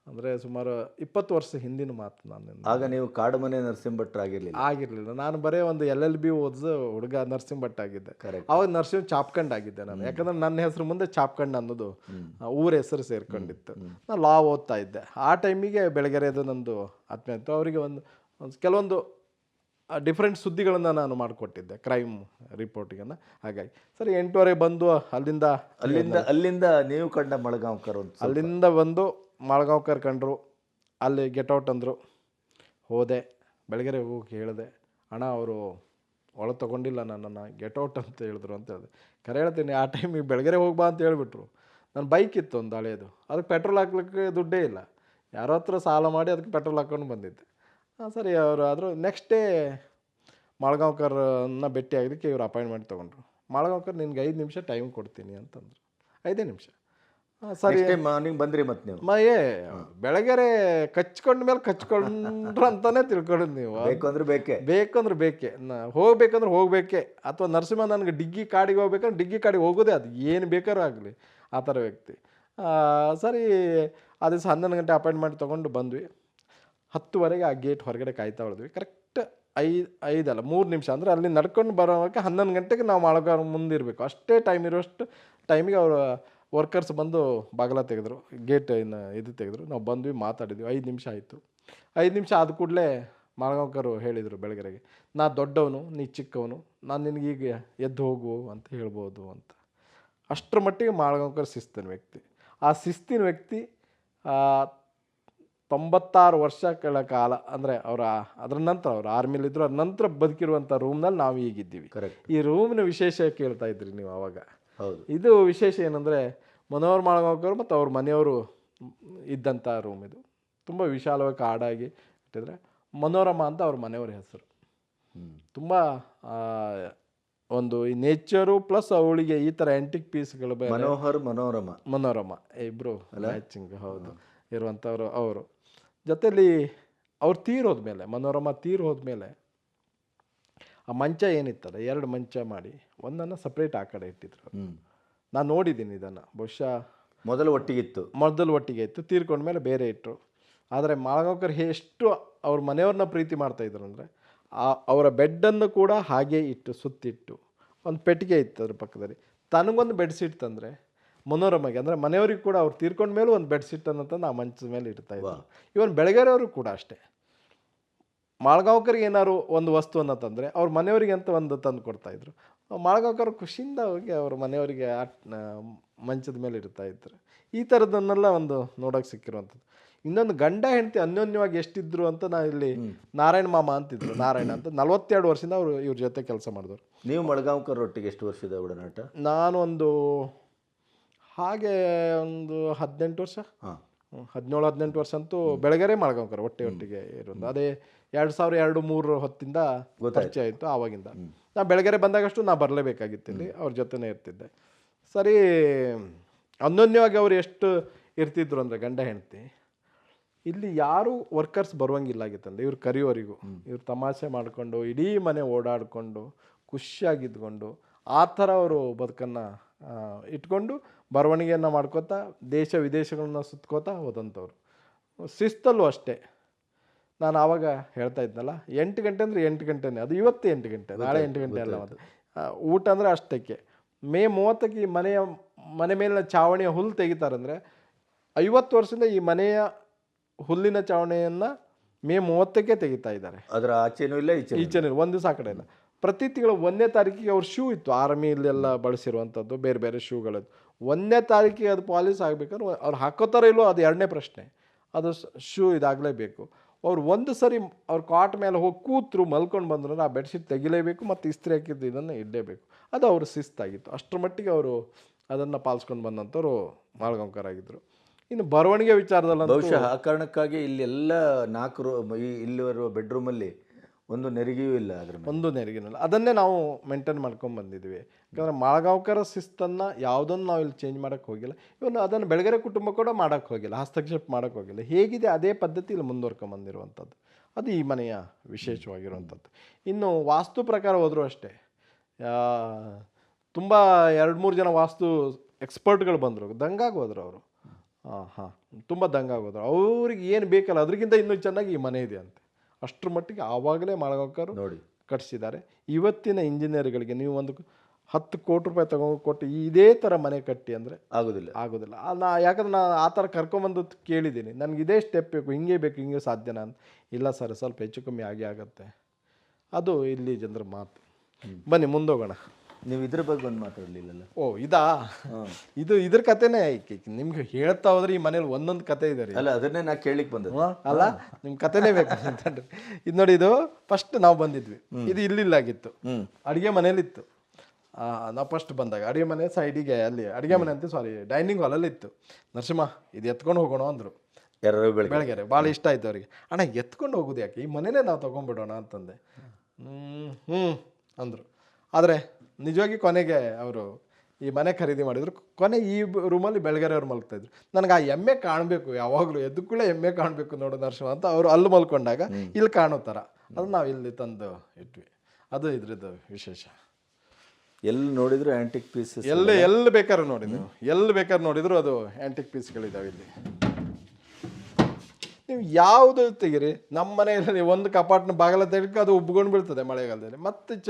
ಅಂದರೆ ಸುಮಾರು ಇಪ್ಪತ್ತು ವರ್ಷ ಹಿಂದಿನ ಮಾತು ನಾನು ಆಗ ನೀವು ಕಾಡು ಮನೆ ಆಗಿರ್ಲಿಲ್ಲ. ಆಗಿರಲಿಲ್ಲ ಆಗಿರಲಿಲ್ಲ ನಾನು ಬರೀ ಒಂದು ಎಲ್ ಎಲ್ ಬಿ ಓದಿದ ಹುಡುಗ ನರ್ಸಿಂಗ್ ಭಟ್ ಆಗಿದ್ದೆ. ಅವಾಗ ನರಸಿಂಹ ಚಾಪ್ಕಂಡ್ ಆಗಿದ್ದೆ ನಾನು ಯಾಕಂದ್ರೆ ನನ್ನ ಹೆಸರು ಮುಂದೆ ಚಾಪ್ಕಂಡ್ ಅನ್ನೋದು ಊರ ಹೆಸರು ಸೇರ್ಕೊಂಡಿತ್ತು. ನಾನು ಲಾ ಓದ್ತಾ ಇದ್ದೆ. ಆ ಟೈಮಿಗೆ ಬೆಳಗೆರೆದು ನಂದು ಆತ್ಮೀಯ ಇತ್ತು ಅವರಿಗೆ ಒಂದು ಕೆಲವೊಂದು ಡಿಫ್ರೆಂಟ್ ಸುದ್ದಿಗಳನ್ನು ನಾನು ಮಾಡಿಕೊಟ್ಟಿದ್ದೆ ಕ್ರೈಮ್ ರಿಪೋರ್ಟಿಗನ್ನು ಹಾಗಾಗಿ ಸರಿ ಎಂಟುವರೆ ಬಂದು ಅಲ್ಲಿಂದ ಅಲ್ಲಿಂದ ಅಲ್ಲಿಂದ ನೀವು ಕಂಡ ಮಳಗಾಂವ್ಕರ್ ಅಂತ ಅಲ್ಲಿಂದ ಬಂದು ಮಾಳ್ಗಾಂವ್ ಕರ್ಕೊಂಡ್ರು ಅಲ್ಲಿ ಗೆಟ್ ಔಟ್ ಅಂದರು. ಹೋದೆ, ಬೆಳಗೆರೆ ಹೋಗಿ ಹೇಳಿದೆ, ಅಣ್ಣ, ಅವರು ಒಳಗೆ ತೊಗೊಂಡಿಲ್ಲ ನನ್ನನ್ನು ಔಟ್ ಅಂತ ಹೇಳಿದ್ರು ಅಂತ ಹೇಳಿದೆ. ಕರೆ ಹೇಳ್ತೀನಿ, ಆ ಟೈಮಿಗೆ ಬೆಳಗೆರೆ ಹೋಗ್ಬಾ ಅಂತ ಹೇಳಿಬಿಟ್ರು. ನನ್ನ ಬೈಕ್ ಇತ್ತು ಒಂದು ಹಳೆಯದು ಅದಕ್ಕೆ ಪೆಟ್ರೋಲ್ ಹಾಕ್ಲಿಕ್ಕೆ ದುಡ್ಡೇ ಇಲ್ಲ. ಯಾರೋ ಹತ್ರ ಸಾಲ ಮಾಡಿ ಅದಕ್ಕೆ ಪೆಟ್ರೋಲ್ ಹಾಕ್ಕೊಂಡು ಬಂದಿದ್ದೆ. ಹಾಂ, ಸರಿ, ಅವರು ಆದರೂ ನೆಕ್ಸ್ಟ್ ಡೇ ಮಾಳ್ಗಾಂವ್ಕರ್ನ ಭೇಟಿ ಆಗಲಿಕ್ಕೆ ಇವರು ಅಪಾಯಿಂಟ್ಮೆಂಟ್ ತೊಗೊಂಡ್ರು. ಮಾಳ್ಗಾವ್ಕರ್, ನಿನ್ಗೆ ಐದು ನಿಮಿಷ ಟೈಮ್ ಕೊಡ್ತೀನಿ ಅಂತಂದರು. ಐದೇ ನಿಮಿಷ. ಸರಿ. ಮಾರ್ನಿಂಗ್ ಬಂದ್ರಿ ಮತ್ತೆ ನೀವು. ಮಯೇ ಬೆಳಗೆರೆ ಕಚ್ಕೊಂಡ ಮೇಲೆ ಕಚ್ಕೊಂಡ್ರ ಅಂತಾನೆ ತಿಳ್ಕೊಂಡ್ ನೀವು. ಬೇಕಂದ್ರೆ ಬೇಕೆ. ಬೇಕಂದ್ರೆ ಬೇಕೆ. ಹೋಗ್ಬೇಕಂದ್ರೆ ಹೋಗ್ಬೇಕೆ. ಅಥವಾ ನರಸಿಂಹ ನನಗೆ ಡಿಗ್ಗಿ ಕಾಡಿಗೆ ಹೋಗ್ಬೇಕಂದ್ರೆ ಡಿಗ್ಗಿ ಕಾಡಿಗೆ ಹೋಗೋದೇ ಅದು. ಏನು ಬೇಕಾದ್ರೂ ಆಗಲಿ ಆ ಥರ ವ್ಯಕ್ತಿ. ಆ, ಸರಿ ಆ ದಿವಸ ಹನ್ನೊಂದು ಗಂಟೆ ಅಪಾಯಿಂಟ್ಮೆಂಟ್ ತೊಗೊಂಡು ಬಂದ್ವಿ. ಹತ್ತುವರೆಗೆ ಆ ಗೇಟ್ ಹೊರಗಡೆ ಕಾಯ್ತಾ ಉಳಿದ್ವಿ. ಕರೆಕ್ಟ್ ಐದು ಐದಲ್ಲ ಮೂರು ನಿಮಿಷ. ಅಂದರೆ ಅಲ್ಲಿ ನಡ್ಕೊಂಡು ಬರೋಕ್ಕೆ ಹನ್ನೊಂದು ಗಂಟೆಗೆ ನಾವು ಮಾಡೋಕೆ ಮುಂದಿರಬೇಕು. ಅಷ್ಟೇ ಟೈಮ್ ಇರೋಷ್ಟು ಟೈಮಿಗೆ ಅವರು ವರ್ಕರ್ಸ್ ಬಂದು ಬಾಗಲ ತೆಗೆದ್ರು ಗೇಟ್ ಇನ್ನು ಇದು ತೆಗೆದ್ರು. ನಾವು ಬಂದ್ವಿ ಮಾತಾಡಿದ್ವಿ. ಐದು ನಿಮಿಷ ಆಯಿತು. ಐದು ನಿಮಿಷ ಆದ ಕೂಡಲೇ ಮಾಳಗಾಂವ್ಕರು ಹೇಳಿದರು ಬೆಳಗರೆಗೆ ನಾ ದೊಡ್ಡವನು ನೀ ಚಿಕ್ಕವನು ನಾನು ನಿನಗೀಗ ಎದ್ದು ಹೋಗು ಅಂತ ಹೇಳ್ಬೋದು ಅಂತ. ಅಷ್ಟರ ಮಟ್ಟಿಗೆ ಮಾಳಗಾಂವ್ಕರ್ ಶಿಸ್ತಿನ ವ್ಯಕ್ತಿ. ಆ ಶಿಸ್ತಿನ ವ್ಯಕ್ತಿ ತೊಂಬತ್ತಾರು ವರ್ಷಗಳ ಕಾಲ ಅಂದರೆ ಅವರ ಅದರ ನಂತರ ಅವರು ಆರ್ಮಿಲಿದ್ರು ಅದ್ರ ನಂತರ ಬದುಕಿರುವಂಥ ರೂಮ್ನಲ್ಲಿ ನಾವು ಈಗಿದ್ದೀವಿ. ಕರೆಕ್ಟ್ ಈ ರೂಮ್ನ ವಿಶೇಷ ಕೇಳ್ತಾ ಇದ್ರಿ ನೀವು ಹೌದು ಇದು ವಿಶೇಷ ಏನಂದರೆ ಮನೋಹರ್ ಮಾಳಗಾಂವ್ಕರ್ ಮತ್ತು ಅವ್ರ ಮನೆಯವರು ಇದ್ದಂಥ ರೂಮ್ ಇದು. ತುಂಬ ವಿಶಾಲವಾಗಿ ಕಾಡಾಗಿ ಇಟ್ಟಿದ್ರೆ ಮನೋರಮ ಅಂತ ಅವ್ರ ಮನೆಯವ್ರ ಹೆಸರು. ತುಂಬ ಒಂದು ಈ ನೇಚರು ಪ್ಲಸ್ ಅವಳಿಗೆ ಈ ಥರ ಆ್ಯಂಟಿಕ್ ಪೀಸ್ಗಳು ಮನೋಹರ್ ಮನೋರಮ. ಮನೋರಮ. ಇಬ್ಬರು ಮ್ಯಾಚಿಂಗ್ ಹೌದು. ಇರುವಂಥವ್ರು ಅವರು. ಜೊತೆಲಿ ಅವ್ರು ತೀರೋದ್ಮೇಲೆ ಮನೋರಮ ತೀರ್ ಹೋದ್ಮೇಲೆ ಆ ಮಂಚ ಏನಿತ್ತಲ್ಲ ಎರಡು ಮಂಚ ಮಾಡಿ ಒಂದನ್ನು ಸಪ್ರೇಟ್ ಆ ಕಡೆ ಇಟ್ಟಿದ್ರು. ನಾನು ನೋಡಿದ್ದೀನಿ ಇದನ್ನು ಬಹುಶಃ ಮೊದಲು ಒಟ್ಟಿಗಿತ್ತು ಮೊದಲು ಒಟ್ಟಿಗೆ ಇತ್ತು ತೀರ್ಕೊಂಡ್ಮೇಲೆ ಬೇರೆ ಇಟ್ಟರು ಆದರೆ ಮಾಳಗಾವ್ಕರ್ ಎಷ್ಟು ಅವ್ರ ಮನೆಯವ್ರನ್ನ ಪ್ರೀತಿ ಮಾಡ್ತಾಯಿದ್ರು ಅಂದರೆ ಆ ಅವರ ಬೆಡ್ಡನ್ನು ಕೂಡ ಹಾಗೆ ಇಟ್ಟು ಸುತ್ತಿಟ್ಟು ಒಂದು ಪೆಟ್ಟಿಗೆ ಇತ್ತು ಅದ್ರ ಪಕ್ಕದಲ್ಲಿ. ತನಗೊಂದು ಬೆಡ್ಶೀಟ್ ತಂದರೆ ಮನೋರಮಗೆ ಅಂದರೆ ಮನೆಯವ್ರಿಗೆ ಕೂಡ ಅವ್ರು ತೀರ್ಕೊಂಡ ಮೇಲೂ ಒಂದು ಬೆಡ್ಶೀಟ್ ತಂದು ಆ ಮಂಚದ ಮೇಲೆ ಇಡ್ತಾ ಇದ್ರು. ಇವನ್ ಬೆಳಗೆರೆಯವರು ಕೂಡ ಅಷ್ಟೇ. ಮಾಳ್ಗಾವ್ಕರಿಗೆ ಏನಾದ್ರು ಒಂದು ವಸ್ತುವನ್ನು ತಂದರೆ ಅವ್ರ ಮನೆಯವರಿಗೆ ಅಂತ ಒಂದು ತಂದು ಕೊಡ್ತಾಯಿದ್ರು ಮಾಳ್ಗಾವ್ಕರ್ ಖುಷಿಯಿಂದ ಹೋಗಿ ಅವ್ರ ಮನೆಯವರಿಗೆ ಆ ಆ, ಮಂಚದ ಮೇಲೆ ಇರ್ತಾ ಇದ್ರು. ಈ ಥರದನ್ನೆಲ್ಲ ಒಂದು ನೋಡೋಕೆ ಸಿಕ್ಕಿರುವಂಥದ್ದು. ಇನ್ನೊಂದು ಗಂಡ ಹೆಂಡತಿ ಅನ್ಯೋನ್ಯವಾಗಿ ಎಷ್ಟಿದ್ರು ಅಂತ ನಾ ಇಲ್ಲಿ ನಾರಾಯಣ ಮಾಮ ಅಂತಿದ್ರು. ನಾರಾಯಣ ಅಂತ ನಲವತ್ತೆರಡು ವರ್ಷದಿಂದ ಅವರು ಇವ್ರ ಜೊತೆ ಕೆಲಸ ಮಾಡಿದ್ರು ನೀವು ಮಳಗಾಂವ್ಕರ್ ಒಟ್ಟಿಗೆ ಎಷ್ಟು ವರ್ಷದ ಒಡನಾಟ ನಾನೊಂದು ಒಂದು ಹಾಗೆ ಒಂದು ಹದಿನೆಂಟು ವರ್ಷ. ಹದಿನೇಳು ಹದಿನೆಂಟು ವರ್ಷ ಅಂತೂ ಬೆಳಗರೆ ಮಳಗಾಂವ್ಕರ್ ಒಟ್ಟೆ ಒಟ್ಟಿಗೆ ಇರೋದು. ಅದೇ ಎರಡು ಸಾವಿರ ಎರಡು ಮೂರು ಹೊತ್ತಿಂದ ಪರಿಚಯ ಆಯಿತು ಆವಾಗಿಂದ. ನಾ ಬೆಳಗೆರೆ ಬಂದಾಗಷ್ಟು ನಾ ಬರಲೇಬೇಕಾಗಿತ್ತು ಇಲ್ಲಿ ಅವ್ರ ಜೊತೆನೇ ಇರ್ತಿದ್ದೆ. ಸರಿ ಅನ್ಯೋನ್ಯವಾಗಿ ಅವ್ರು ಎಷ್ಟು ಇರ್ತಿದ್ರು ಅಂದರೆ ಗಂಡ ಹೆಂಡತಿ ಇಲ್ಲಿ ಯಾರು ವರ್ಕರ್ಸ್ ಬರುವಂಗಿಲ್ಲ ಆಗಿತ್ತಂದ್ರೆ ಇವ್ರು ಕರಿಯೋರಿಗೂ. ಇವ್ರು ತಮಾಷೆ ಮಾಡಿಕೊಂಡು ಇಡೀ ಮನೆ ಓಡಾಡಿಕೊಂಡು ಖುಷಿಯಾಗಿದ್ಕೊಂಡು ಆ ಥರ ಅವರು ಬದುಕನ್ನು ಇಟ್ಕೊಂಡು ಬರವಣಿಗೆಯನ್ನು ಮಾಡ್ಕೋತಾ ದೇಶ ವಿದೇಶಗಳನ್ನ ಸುತ್ಕೋತಾ ಹೋದಂಥವ್ರು. ಶಿಸ್ತಲ್ಲೂ ಅಷ್ಟೇ. ನಾನು ಆವಾಗ ಹೇಳ್ತಾ ಇದ್ನಲ್ಲ ಎಂಟು ಗಂಟೆ ಅಂದರೆ ಎಂಟು ಗಂಟೆನೇ ಅದು ಇವತ್ತು ಎಂಟು ಗಂಟೆ ನಾಳೆ ಎಂಟು ಗಂಟೆ ಅಲ್ಲ ಅದು ಊಟ ಅಂದರೆ ಅಷ್ಟಕ್ಕೆ. ಮೇ ಮೂವತ್ತಕ್ಕೆ ಈ ಮನೆಯ ಮನೆ ಮೇಲಿನ ಚಾವಣಿಯ ಹುಲ್ಲು ತೆಗಿತಾರಂದರೆ ಐವತ್ತು ವರ್ಷದಿಂದ ಈ ಮನೆಯ ಹುಲ್ಲಿನ ಚಾವಣಿಯನ್ನು ಮೇ ಮೂವತ್ತಕ್ಕೆ ತೆಗಿತಾ ಇದ್ದಾರೆ. ಅದರ ಆಚೆನೂ ಇಲ್ಲ ಈಚೆ ಇಲ್ಲ. ಒಂದು ದಿವಸ ಆ ಕಡೆ ಇಲ್ಲ. ಪ್ರತಿ ತಿಂಗಳು ಒಂದನೇ ತಾರೀಕಿಗೆ ಅವ್ರ ಶೂ ಇತ್ತು ಆರ್ಮಿಲೆಲ್ಲ ಬಳಸಿರುವಂಥದ್ದು ಬೇರೆ ಬೇರೆ ಶೂಗಳದ್ದು. ಒಂದನೇ ತಾರೀಕಿಗೆ ಅದು ಪಾಲಿಸ್ ಆಗಬೇಕಂದ್ರೆ ಅವ್ರು ಹಾಕೋತಾರೋ ಇಲ್ಲೋ ಅದು ಎರಡನೇ ಪ್ರಶ್ನೆ. ಅದು ಶೂ ಇದಾಗಲೇಬೇಕು. ಅವ್ರು ಒಂದು ಸರಿ ಅವ್ರ ಕಾಟ್ ಮೇಲೆ ಹೋಗಿ ಕೂತರು ಮಲ್ಕೊಂಡು ಬಂದ್ರು ಆ ಬೆಡ್ಶೀಟ್ ತೆಗಿಲೇಬೇಕು ಮತ್ತು ಇಸ್ತ್ರಿ ಹಾಕಿದ್ದು ಇದನ್ನು ಇಡಲೇಬೇಕು. ಅದು ಅವ್ರ ಶಿಸ್ತಾಗಿತ್ತು. ಅಷ್ಟರ ಮಟ್ಟಿಗೆ ಅವರು ಅದನ್ನು ಪಾಲಿಸ್ಕೊಂಡು ಬಂದಂಥವ್ರು ಮಾಳ್ಗಾಂವ್ಕರಾಗಿದ್ದರು ಇನ್ನು ಬರವಣಿಗೆ ವಿಚಾರದಲ್ಲಿ ಬಹುಶಃ ಆ ಕಾರಣಕ್ಕಾಗಿ ಇಲ್ಲೆಲ್ಲ ನಾಲ್ಕು ರೂ ಇಲ್ಲಿರುವ ಇಲ್ಲಿ ಬೆಡ್ರೂಮಲ್ಲಿ ಒಂದು ನೆರಿಗೆಯೂ ಇಲ್ಲ ಅದ್ರ ಒಂದು ಒಂದು ನೆರಿಗಿನಲ್ಲ ಅದನ್ನೇ ನಾವು ಮೇಂಟೈನ್ ಮಾಡ್ಕೊಂಡು ಬಂದಿದ್ವಿ. ಯಾಕಂದರೆ ಮಾಳಗಾವ್ಕರ ಶಿಸ್ತನ್ನು ಯಾವುದನ್ನು ನಾವು ಇಲ್ಲಿ ಚೇಂಜ್ ಮಾಡೋಕ್ಕೆ ಹೋಗಿಲ್ಲ. ಇವನು ಅದನ್ನು ಬೆಳಗರೆ ಕುಟುಂಬ ಕೂಡ ಮಾಡೋಕ್ಕೆ ಹೋಗಿಲ್ಲ. ಹಸ್ತಕ್ಷೇಪ ಮಾಡೋಕ್ಕೆ ಹೋಗಿಲ್ಲ. ಹೇಗಿದೆ ಅದೇ ಪದ್ಧತಿ ಇಲ್ಲಿ ಮುಂದುವರ್ಕೊಂಬಂದಿರುವಂಥದ್ದು ಅದು ಈ ಮನೆಯ ವಿಶೇಷವಾಗಿರುವಂಥದ್ದು. ಇನ್ನು ವಾಸ್ತು ಪ್ರಕಾರ ಹೋದರೂ ಅಷ್ಟೇ. ತುಂಬ ಎರಡು ಮೂರು ಜನ ವಾಸ್ತು ಎಕ್ಸ್ಪರ್ಟ್ಗಳು ಬಂದರು. ದಂಗಾಗಿ ಹೋದರು ಅವರು. ಹಾಂ ಹಾಂ ತುಂಬ ದಂಗಾಗಿ ಹೋದರು. ಅವ್ರಿಗೆ ಏನು ಬೇಕಲ್ಲ ಅದಕ್ಕಿಂತ ಇನ್ನೂ ಚೆನ್ನಾಗಿ ಈ ಮನೆ ಇದೆ ಅಂತೆ ಅಷ್ಟರ ಮಟ್ಟಿಗೆ ಆವಾಗಲೇ ಮಾಳಗಾಂವ್ಕರು ನೋಡಿ. ಕಟ್ಟಿಸಿದ್ದಾರೆ ಇವತ್ತಿನ ಇಂಜಿನಿಯರ್ಗಳಿಗೆ ನೀವು ಒಂದು ಹತ್ತು ಕೋಟಿ ರೂಪಾಯಿ ತಗೊಂಡು ಕೊಟ್ಟು ಇದೇ ಥರ ಮನೆ ಕಟ್ಟಿ ಅಂದರೆ ಆಗೋದಿಲ್ಲ. ಆಗೋದಿಲ್ಲ. ನಾ ಯಾಕಂದ್ರೆ ನಾನು ಆ ಥರ ಕರ್ಕೊಂಬಂದು ಕೇಳಿದ್ದೀನಿ. ನನಗೆ ಇದೇ ಸ್ಟೆಪ್ ಬೇಕು ಹಿಂಗೆ ಬೇಕು ಹಿಂಗೆ ಸಾಧ್ಯನಾ ಅಂತ. ಇಲ್ಲ ಸರ್ ಸ್ವಲ್ಪ ಹೆಚ್ಚು ಕಮ್ಮಿ ಆಗಿ ಆಗುತ್ತೆ. ಅದು ಇಲ್ಲಿ ಜನರ ಮಾತು. ಬನ್ನಿ ಮುಂದೋಗೋಣ. ನೀವು ಇದ್ರ ಬಗ್ಗೆ ಒಂದು ಮಾತಾಡಲಿಲ್ಲಲ್ಲ ಓ ಇದಾ? ಇದು ಇದ್ರ ಕತೆನೇ ನಿಮ್ಗೆ ಹೇಳ್ತಾ ಹೋದ್ರೆ ಈ ಮನೇಲಿ ಒಂದೊಂದು ಕತೆ ಇದೆ ರೀ. ಅಲ್ಲ ಅದನ್ನೇ ನಾ ಕೇಳಿಕ್ ಬಂದೆ ಅಲ್ಲ ನಿಮ್ ಕತೆನೇ ಬೇಕು ಅಂತಂದ್ರೆ. ಇದು ನೋಡಿ ಇದು ಫಸ್ಟ್ ನಾವು ಬಂದಿದ್ವಿ. ಇದು ಇಲ್ಲಿಲ್ಲಾಗಿತ್ತು. ಅಡುಗೆ ಮನೇಲಿತ್ತು. ನಾವು ಫಸ್ಟ್ ಬಂದಾಗ ಅಡುಗೆ ಮನೆ ಸೈಡಿಗೆ ಅಲ್ಲಿ ಅಡುಗೆ ಮನೆ ಅಂತ ಸಾರಿ ಡೈನಿಂಗ್ ಹಾಲಲ್ಲಿ ಇತ್ತು. ನರಸಿಂಹ ಇದು ಎತ್ಕೊಂಡು ಹೋಗೋಣ ಅಂದರು. ಯಾರು ಬೆಳಗ್ಗೆ? ಭಾಳ ಇಷ್ಟ ಆಯ್ತು ಅವ್ರಿಗೆ. ಅಣ್ಣ ಎತ್ಕೊಂಡು ಹೋಗೋದು ಯಾಕೆ? ಈ ಮನೆನೇ ನಾವು ತೊಗೊಂಡ್ಬಿಡೋಣ ಅಂತಂದೆ. ಹ್ಞೂ ಅಂದರು. ಆದರೆ ನಿಜವಾಗಿ ಕೊನೆಗೆ ಅವರು ಈ ಮನೆ ಖರೀದಿ ಮಾಡಿದ್ರು. ಕೊನೆ ಈ ರೂಮಲ್ಲಿ ಬೆಳಗೆರೆ ಅವ್ರು ಮಲ್ಗ್ತಾಯಿದ್ರು. ನನಗೆ ಆ ಎಮ್ಮೆ ಕಾಣಬೇಕು ಯಾವಾಗಲೂ ಎದ್ದು ಕೂಡ ಎಮ್ಮೆ ಕಾಣಬೇಕು ನೋಡು ನರಸಿಂಹ ಅಂತ ಅವರು ಅಲ್ಲಿ ಮಲ್ಕೊಂಡಾಗ ಇಲ್ಲಿ ಕಾಣೋ ಥರ. ಅದು ನಾವು ಇಲ್ಲಿ ತಂದು ಇಟ್ವಿ. ಅದು ಇದ್ರದ್ದು ವಿಶೇಷ. ಎಲ್ಲಿ ನೋಡಿದ್ರು ಆಂಟಿಕ್ ಪೀಸಸ್ ಎಲ್ಲಿ ಎಲ್ಲಿ? ಬೇಕಾದ್ರೂ ನೋಡಿ ನೀವು. ಎಲ್ಲಿ ಬೇಕಾದ್ರೂ ನೋಡಿದ್ರು ಅದು ಆ್ಯಂಟಿಕ್ ಪೀಸ್ಗಳಿದ್ದಾವೆ ಇಲ್ಲಿ. ನೀವು ಯಾವುದು ತೆಗಿರಿ? ನಮ್ಮ ಮನೆಯಲ್ಲಿ ಒಂದು ಕಪಾಟ್ನ ಬಾಗಲ ತೆಗೆದಕ್ಕೆ ಅದು ಉಬ್ಕೊಂಡು ಬೀಳ್ತದೆ ಮಳೆಗಾಲದಲ್ಲಿ. ಮತ್ತೆ ಚ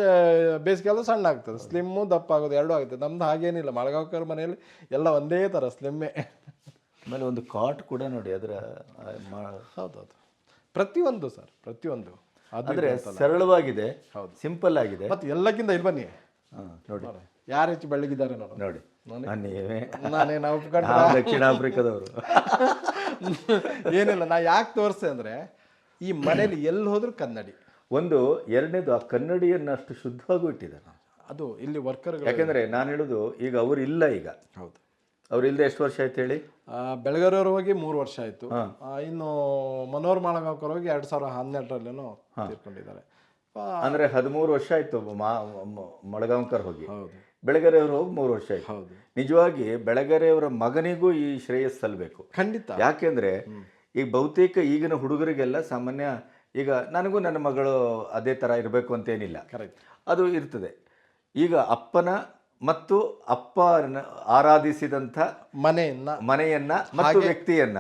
ಬೇಸಿಗೆಲ್ಲ ಸಣ್ಣ ಆಗ್ತದೆ. ಸ್ಲಿಮ್ಮು ದಪ್ಪ ಆಗೋದು ಎರಡೂ ಆಗ್ತದೆ. ನಮ್ದು ಹಾಗೇನಿಲ್ಲ. ಮಳೆಗಾಲಕರ ಮನೆಯಲ್ಲಿ ಎಲ್ಲ ಒಂದೇ ಥರ ಸ್ಲಿಮ್ಮೆ ಆಮೇಲೆ ಒಂದು ಕಾಟ್ ಕೂಡ ನೋಡಿ ಅದರ ಹೌದೌದು. ಪ್ರತಿಯೊಂದು ಸರ್ ಪ್ರತಿಯೊಂದು. ಆದರೆ ಸರಳವಾಗಿದೆ ಹೌದು. ಸಿಂಪಲ್ ಆಗಿದೆ. ಮತ್ತು ಎಲ್ಲಕ್ಕಿಂತ ಇಲ್ಲಿ ಬನ್ನಿ. ನೋಡಿ. ಯಾರು ಹೆಚ್ಚು ಬೆಳಗಿದ್ದಾರೆ ನೋಡು. ನೋಡಿ. ನಾನೇ? ದಕ್ಷಿಣ ಆಫ್ರಿಕಾದವರು. *laughs* ಏನಿಲ್ಲ ನಾ ಯಾಕೆ ತೋರಿಸ್ತೆ ಅಂದರೆ ಈ ಮನೇಲಿ ಎಲ್ಲಿ ಹೋದ್ರೂ ಕನ್ನಡಿ. ಒಂದು ಎರಡನೇದು ಆ ಕನ್ನಡಿಯನ್ನು ಅಷ್ಟು ಶುದ್ಧವಾಗೂ ಇಟ್ಟಿದ್ದಾರೆ ಅದು ಇಲ್ಲಿ ವರ್ಕರ್ಗಳು ಯಾಕೆಂದ್ರೆ ನಾನು ಹೇಳೋದು ಈಗ ಅವರು ಇಲ್ಲ ಈಗ. ಹೌದು. ಅವ್ರು ಇಲ್ಲದೆ ಎಷ್ಟು ವರ್ಷ ಆಯ್ತು ಹೇಳಿ? ಬೆಳಗಾರವ್ರು ಹೋಗಿ ಮೂರು ವರ್ಷ ಆಯಿತು. ಇನ್ನು ಮನೋಹರ್ ಮಾಳಗಾಂವ್ಕರ್ ಹೋಗಿ ಎರಡು ಸಾವಿರ ಹನ್ನೆರಡರಲ್ಲೇನೋ ತೀರ್ಕೊಂಡಿದ್ದಾರೆ. ಅಂದ್ರೆ ಹದಿಮೂರು ವರ್ಷ ಆಯ್ತು ಮಳಗಾಂವ್ಕರ್ ಹೋಗಿ. ಬೆಳಗೆರೆಯವರು ಹೋಗಿ ಮೂರು ವರ್ಷ ಆಯ್ತು. ನಿಜವಾಗಿ ಬೆಳಗೆರೆಯವರ ಮಗನಿಗೂ ಈ ಶ್ರೇಯಸ್ ಸಲ್ಲಬೇಕು ಖಂಡಿತ. ಯಾಕೆಂದ್ರೆ ಈಗ ಬಹುತೇಕ ಈಗಿನ ಹುಡುಗರಿಗೆಲ್ಲ ಸಾಮಾನ್ಯ ಈಗ ನನಗೂ ನನ್ನ ಮಗಳು ಅದೇ ತರ ಇರಬೇಕು ಅಂತೇನಿಲ್ಲ. ಕರೆಕ್ಟ್ ಅದು ಇರ್ತದೆ. ಈಗ ಅಪ್ಪನ ಮತ್ತು ಅಪ್ಪ ಆರಾಧಿಸಿದಂಥ ಮನೆಯನ್ನ. ಮನೆಯನ್ನ ಮತ್ತು ವ್ಯಕ್ತಿಯನ್ನ.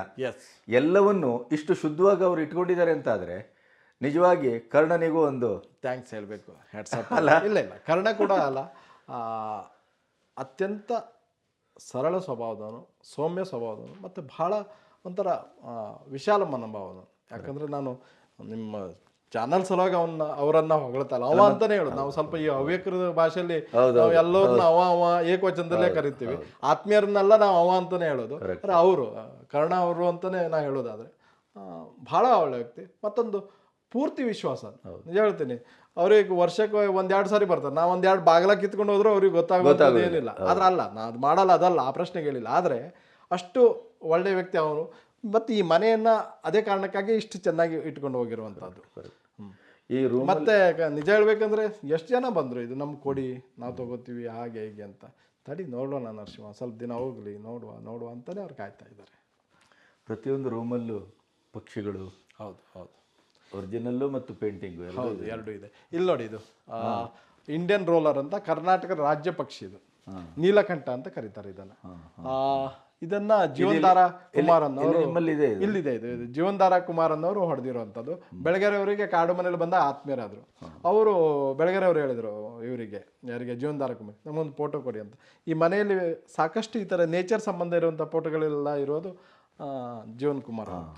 ಎಲ್ಲವನ್ನು ಇಷ್ಟು ಶುದ್ಧವಾಗಿ ಅವ್ರು ಇಟ್ಕೊಂಡಿದ್ದಾರೆ ಅಂತ ಆದ್ರೆ ನಿಜವಾಗಿ ಕರ್ಣನಿಗೂ ಒಂದು ಥ್ಯಾಂಕ್ಸ್ ಹೇಳಬೇಕು. ಹೆಡ್ಸಪ್ ಇಲ್ಲ ಇಲ್ಲ. ಕರ್ಣ ಕೂಡ ಅಲ್ಲ. ಆ, ಅತ್ಯಂತ ಸರಳ ಸ್ವಭಾವದವನು ಸೌಮ್ಯ ಸ್ವಭಾವದವನು ಮತ್ತು ಬಹಳ ಒಂಥರ ವಿಶಾಲ ಮನೋಭಾವನು ಯಾಕಂದ್ರೆ ನಾನು ನಿಮ್ಮ ಚಾನಲ್ ಸಲುವಾಗಿ ಅವನ್ನ ಅವರನ್ನ ಹೊಗಳ್ತಲ್ಲ. ಅವ ಅಂತಾನೆ ಹೇಳು ನಾವು ಸ್ವಲ್ಪ ಈ ಹವ್ಯಕರ ಭಾಷೆಯಲ್ಲಿ ನಾವು ಎಲ್ಲರನ್ನ ಅವ ಅವ ಏಕವಚನದಲ್ಲೇ ಕರಿತೀವಿ. ಆತ್ಮೀಯರನ್ನೆಲ್ಲ ನಾವು ಅವ ಅಂತಾನೆ ಹೇಳೋದು. ಅವರು ಕರ್ಣ ಅವರು ಅಂತಾನೆ ನಾ ಹೇಳೋದಾದ್ರೆ ಬಹಳ ಒಳ್ಳೆ ವ್ಯಕ್ತಿ. ಮತ್ತೊಂದು ಪೂರ್ತಿ ವಿಶ್ವಾಸ. ನಿಜ ಹೇಳ್ತೀನಿ. ಅವ್ರಿಗೆ ವರ್ಷಕ್ಕೆ ಒಂದೆರಡು ಸಾರಿ ಬರ್ತಾರೆ. ನಾ ಒಂದೆರಡು ಬಾಗಿಲ ಕಿತ್ಕೊಂಡು ಹೋದ್ರು ಅವ್ರಿಗೆ ಗೊತ್ತಾಗೋದು ಏನಿಲ್ಲ. ಆದ್ರೆ ಅಲ್ಲ ನಾ ಅದು ಮಾಡಲ್ಲ ಅದಲ್ಲ ಆ ಪ್ರಶ್ನೆ ಹೇಳಿಲ್ಲ. ಆದ್ರೆ ಅಷ್ಟು ಒಳ್ಳೆ ವ್ಯಕ್ತಿ ಅವನು. ಮತ್ತೆ ಈ ಮನೆಯನ್ನ ಅದೇ ಕಾರಣಕ್ಕಾಗಿ ಇಷ್ಟು ಚೆನ್ನಾಗಿ ಇಟ್ಕೊಂಡು ಹೋಗಿರುವಂಥದ್ದು. ಈ ರೂಮ್ ಮತ್ತೆ ನಿಜ ಹೇಳ್ಬೇಕಂದ್ರೆ ಎಷ್ಟು ಜನ ಬಂದ್ರು? ಇದು ನಮ್ಗೆ ಕೊಡಿ ನಾವು ತಗೋತೀವಿ ಹಾಗೆ ಹೀಗೆ ಅಂತ. ತಡಿ ನೋಡೋಣ ನರಸಿಂಹ ಸ್ವಲ್ಪ ದಿನ ಹೋಗಲಿ ನೋಡುವ ನೋಡುವ ಅಂತಲೇ ಅವ್ರು ಕಾಯ್ತಾ ಇದ್ದಾರೆ. ಪ್ರತಿಯೊಂದು ರೂಮಲ್ಲೂ ಪಕ್ಷಿಗಳು. ಹೌದು ಹೌದು. ಒರಿಜಿನಲ್ಲು ಮತ್ತು ಪೇಂಟಿಂಗು ಹೌದು ಎರಡು ಇದೆ. ಇಲ್ಲಿ ನೋಡಿ ಇದು. ಇಂಡಿಯನ್ ರೋಲರ್ ಅಂತ ಕರ್ನಾಟಕ ರಾಜ್ಯ ಪಕ್ಷಿ ಇದು. ನೀಲಕಂಠ ಅಂತ ಕರೀತಾರೆ ಇದನ್ನ. ಇದನ್ನ ಜೀವನ್ದಾರ ಕುಮಾರ್ ಅನ್ನೋರು ಇಲ್ಲಿದೆ ಇದು ಜೀವನ್ಧಾರ ಕುಮಾರ್ ಅನ್ನೋರು ಹೊಡೆದಿರುವಂಥದ್ದು. ಬೆಳಗೆರೆ ಅವರಿಗೆ ಕಾಡು ಮನೇಲಿ ಬಂದ ಆತ್ಮೀಯರಾದ್ರು. ಅವರು ಬೆಳಗೆರೆ ಹೇಳಿದರು ಹೇಳಿದ್ರು ಇವರಿಗೆ ಯಾರಿಗೆ ಜೀವನ್ದಾರ ಕುಮಾರ್ ನಮಗೊಂದು ಫೋಟೋ ಕೊಡಿ ಅಂತ. ಈ ಮನೆಯಲ್ಲಿ ಸಾಕಷ್ಟು ಈ ಥರ ನೇಚರ್ ಸಂಬಂಧ ಇರುವಂಥ ಫೋಟೋಗಳೆಲ್ಲ ಇರೋದು ಜೀವನ್ ಕುಮಾರ್ ಅಂತ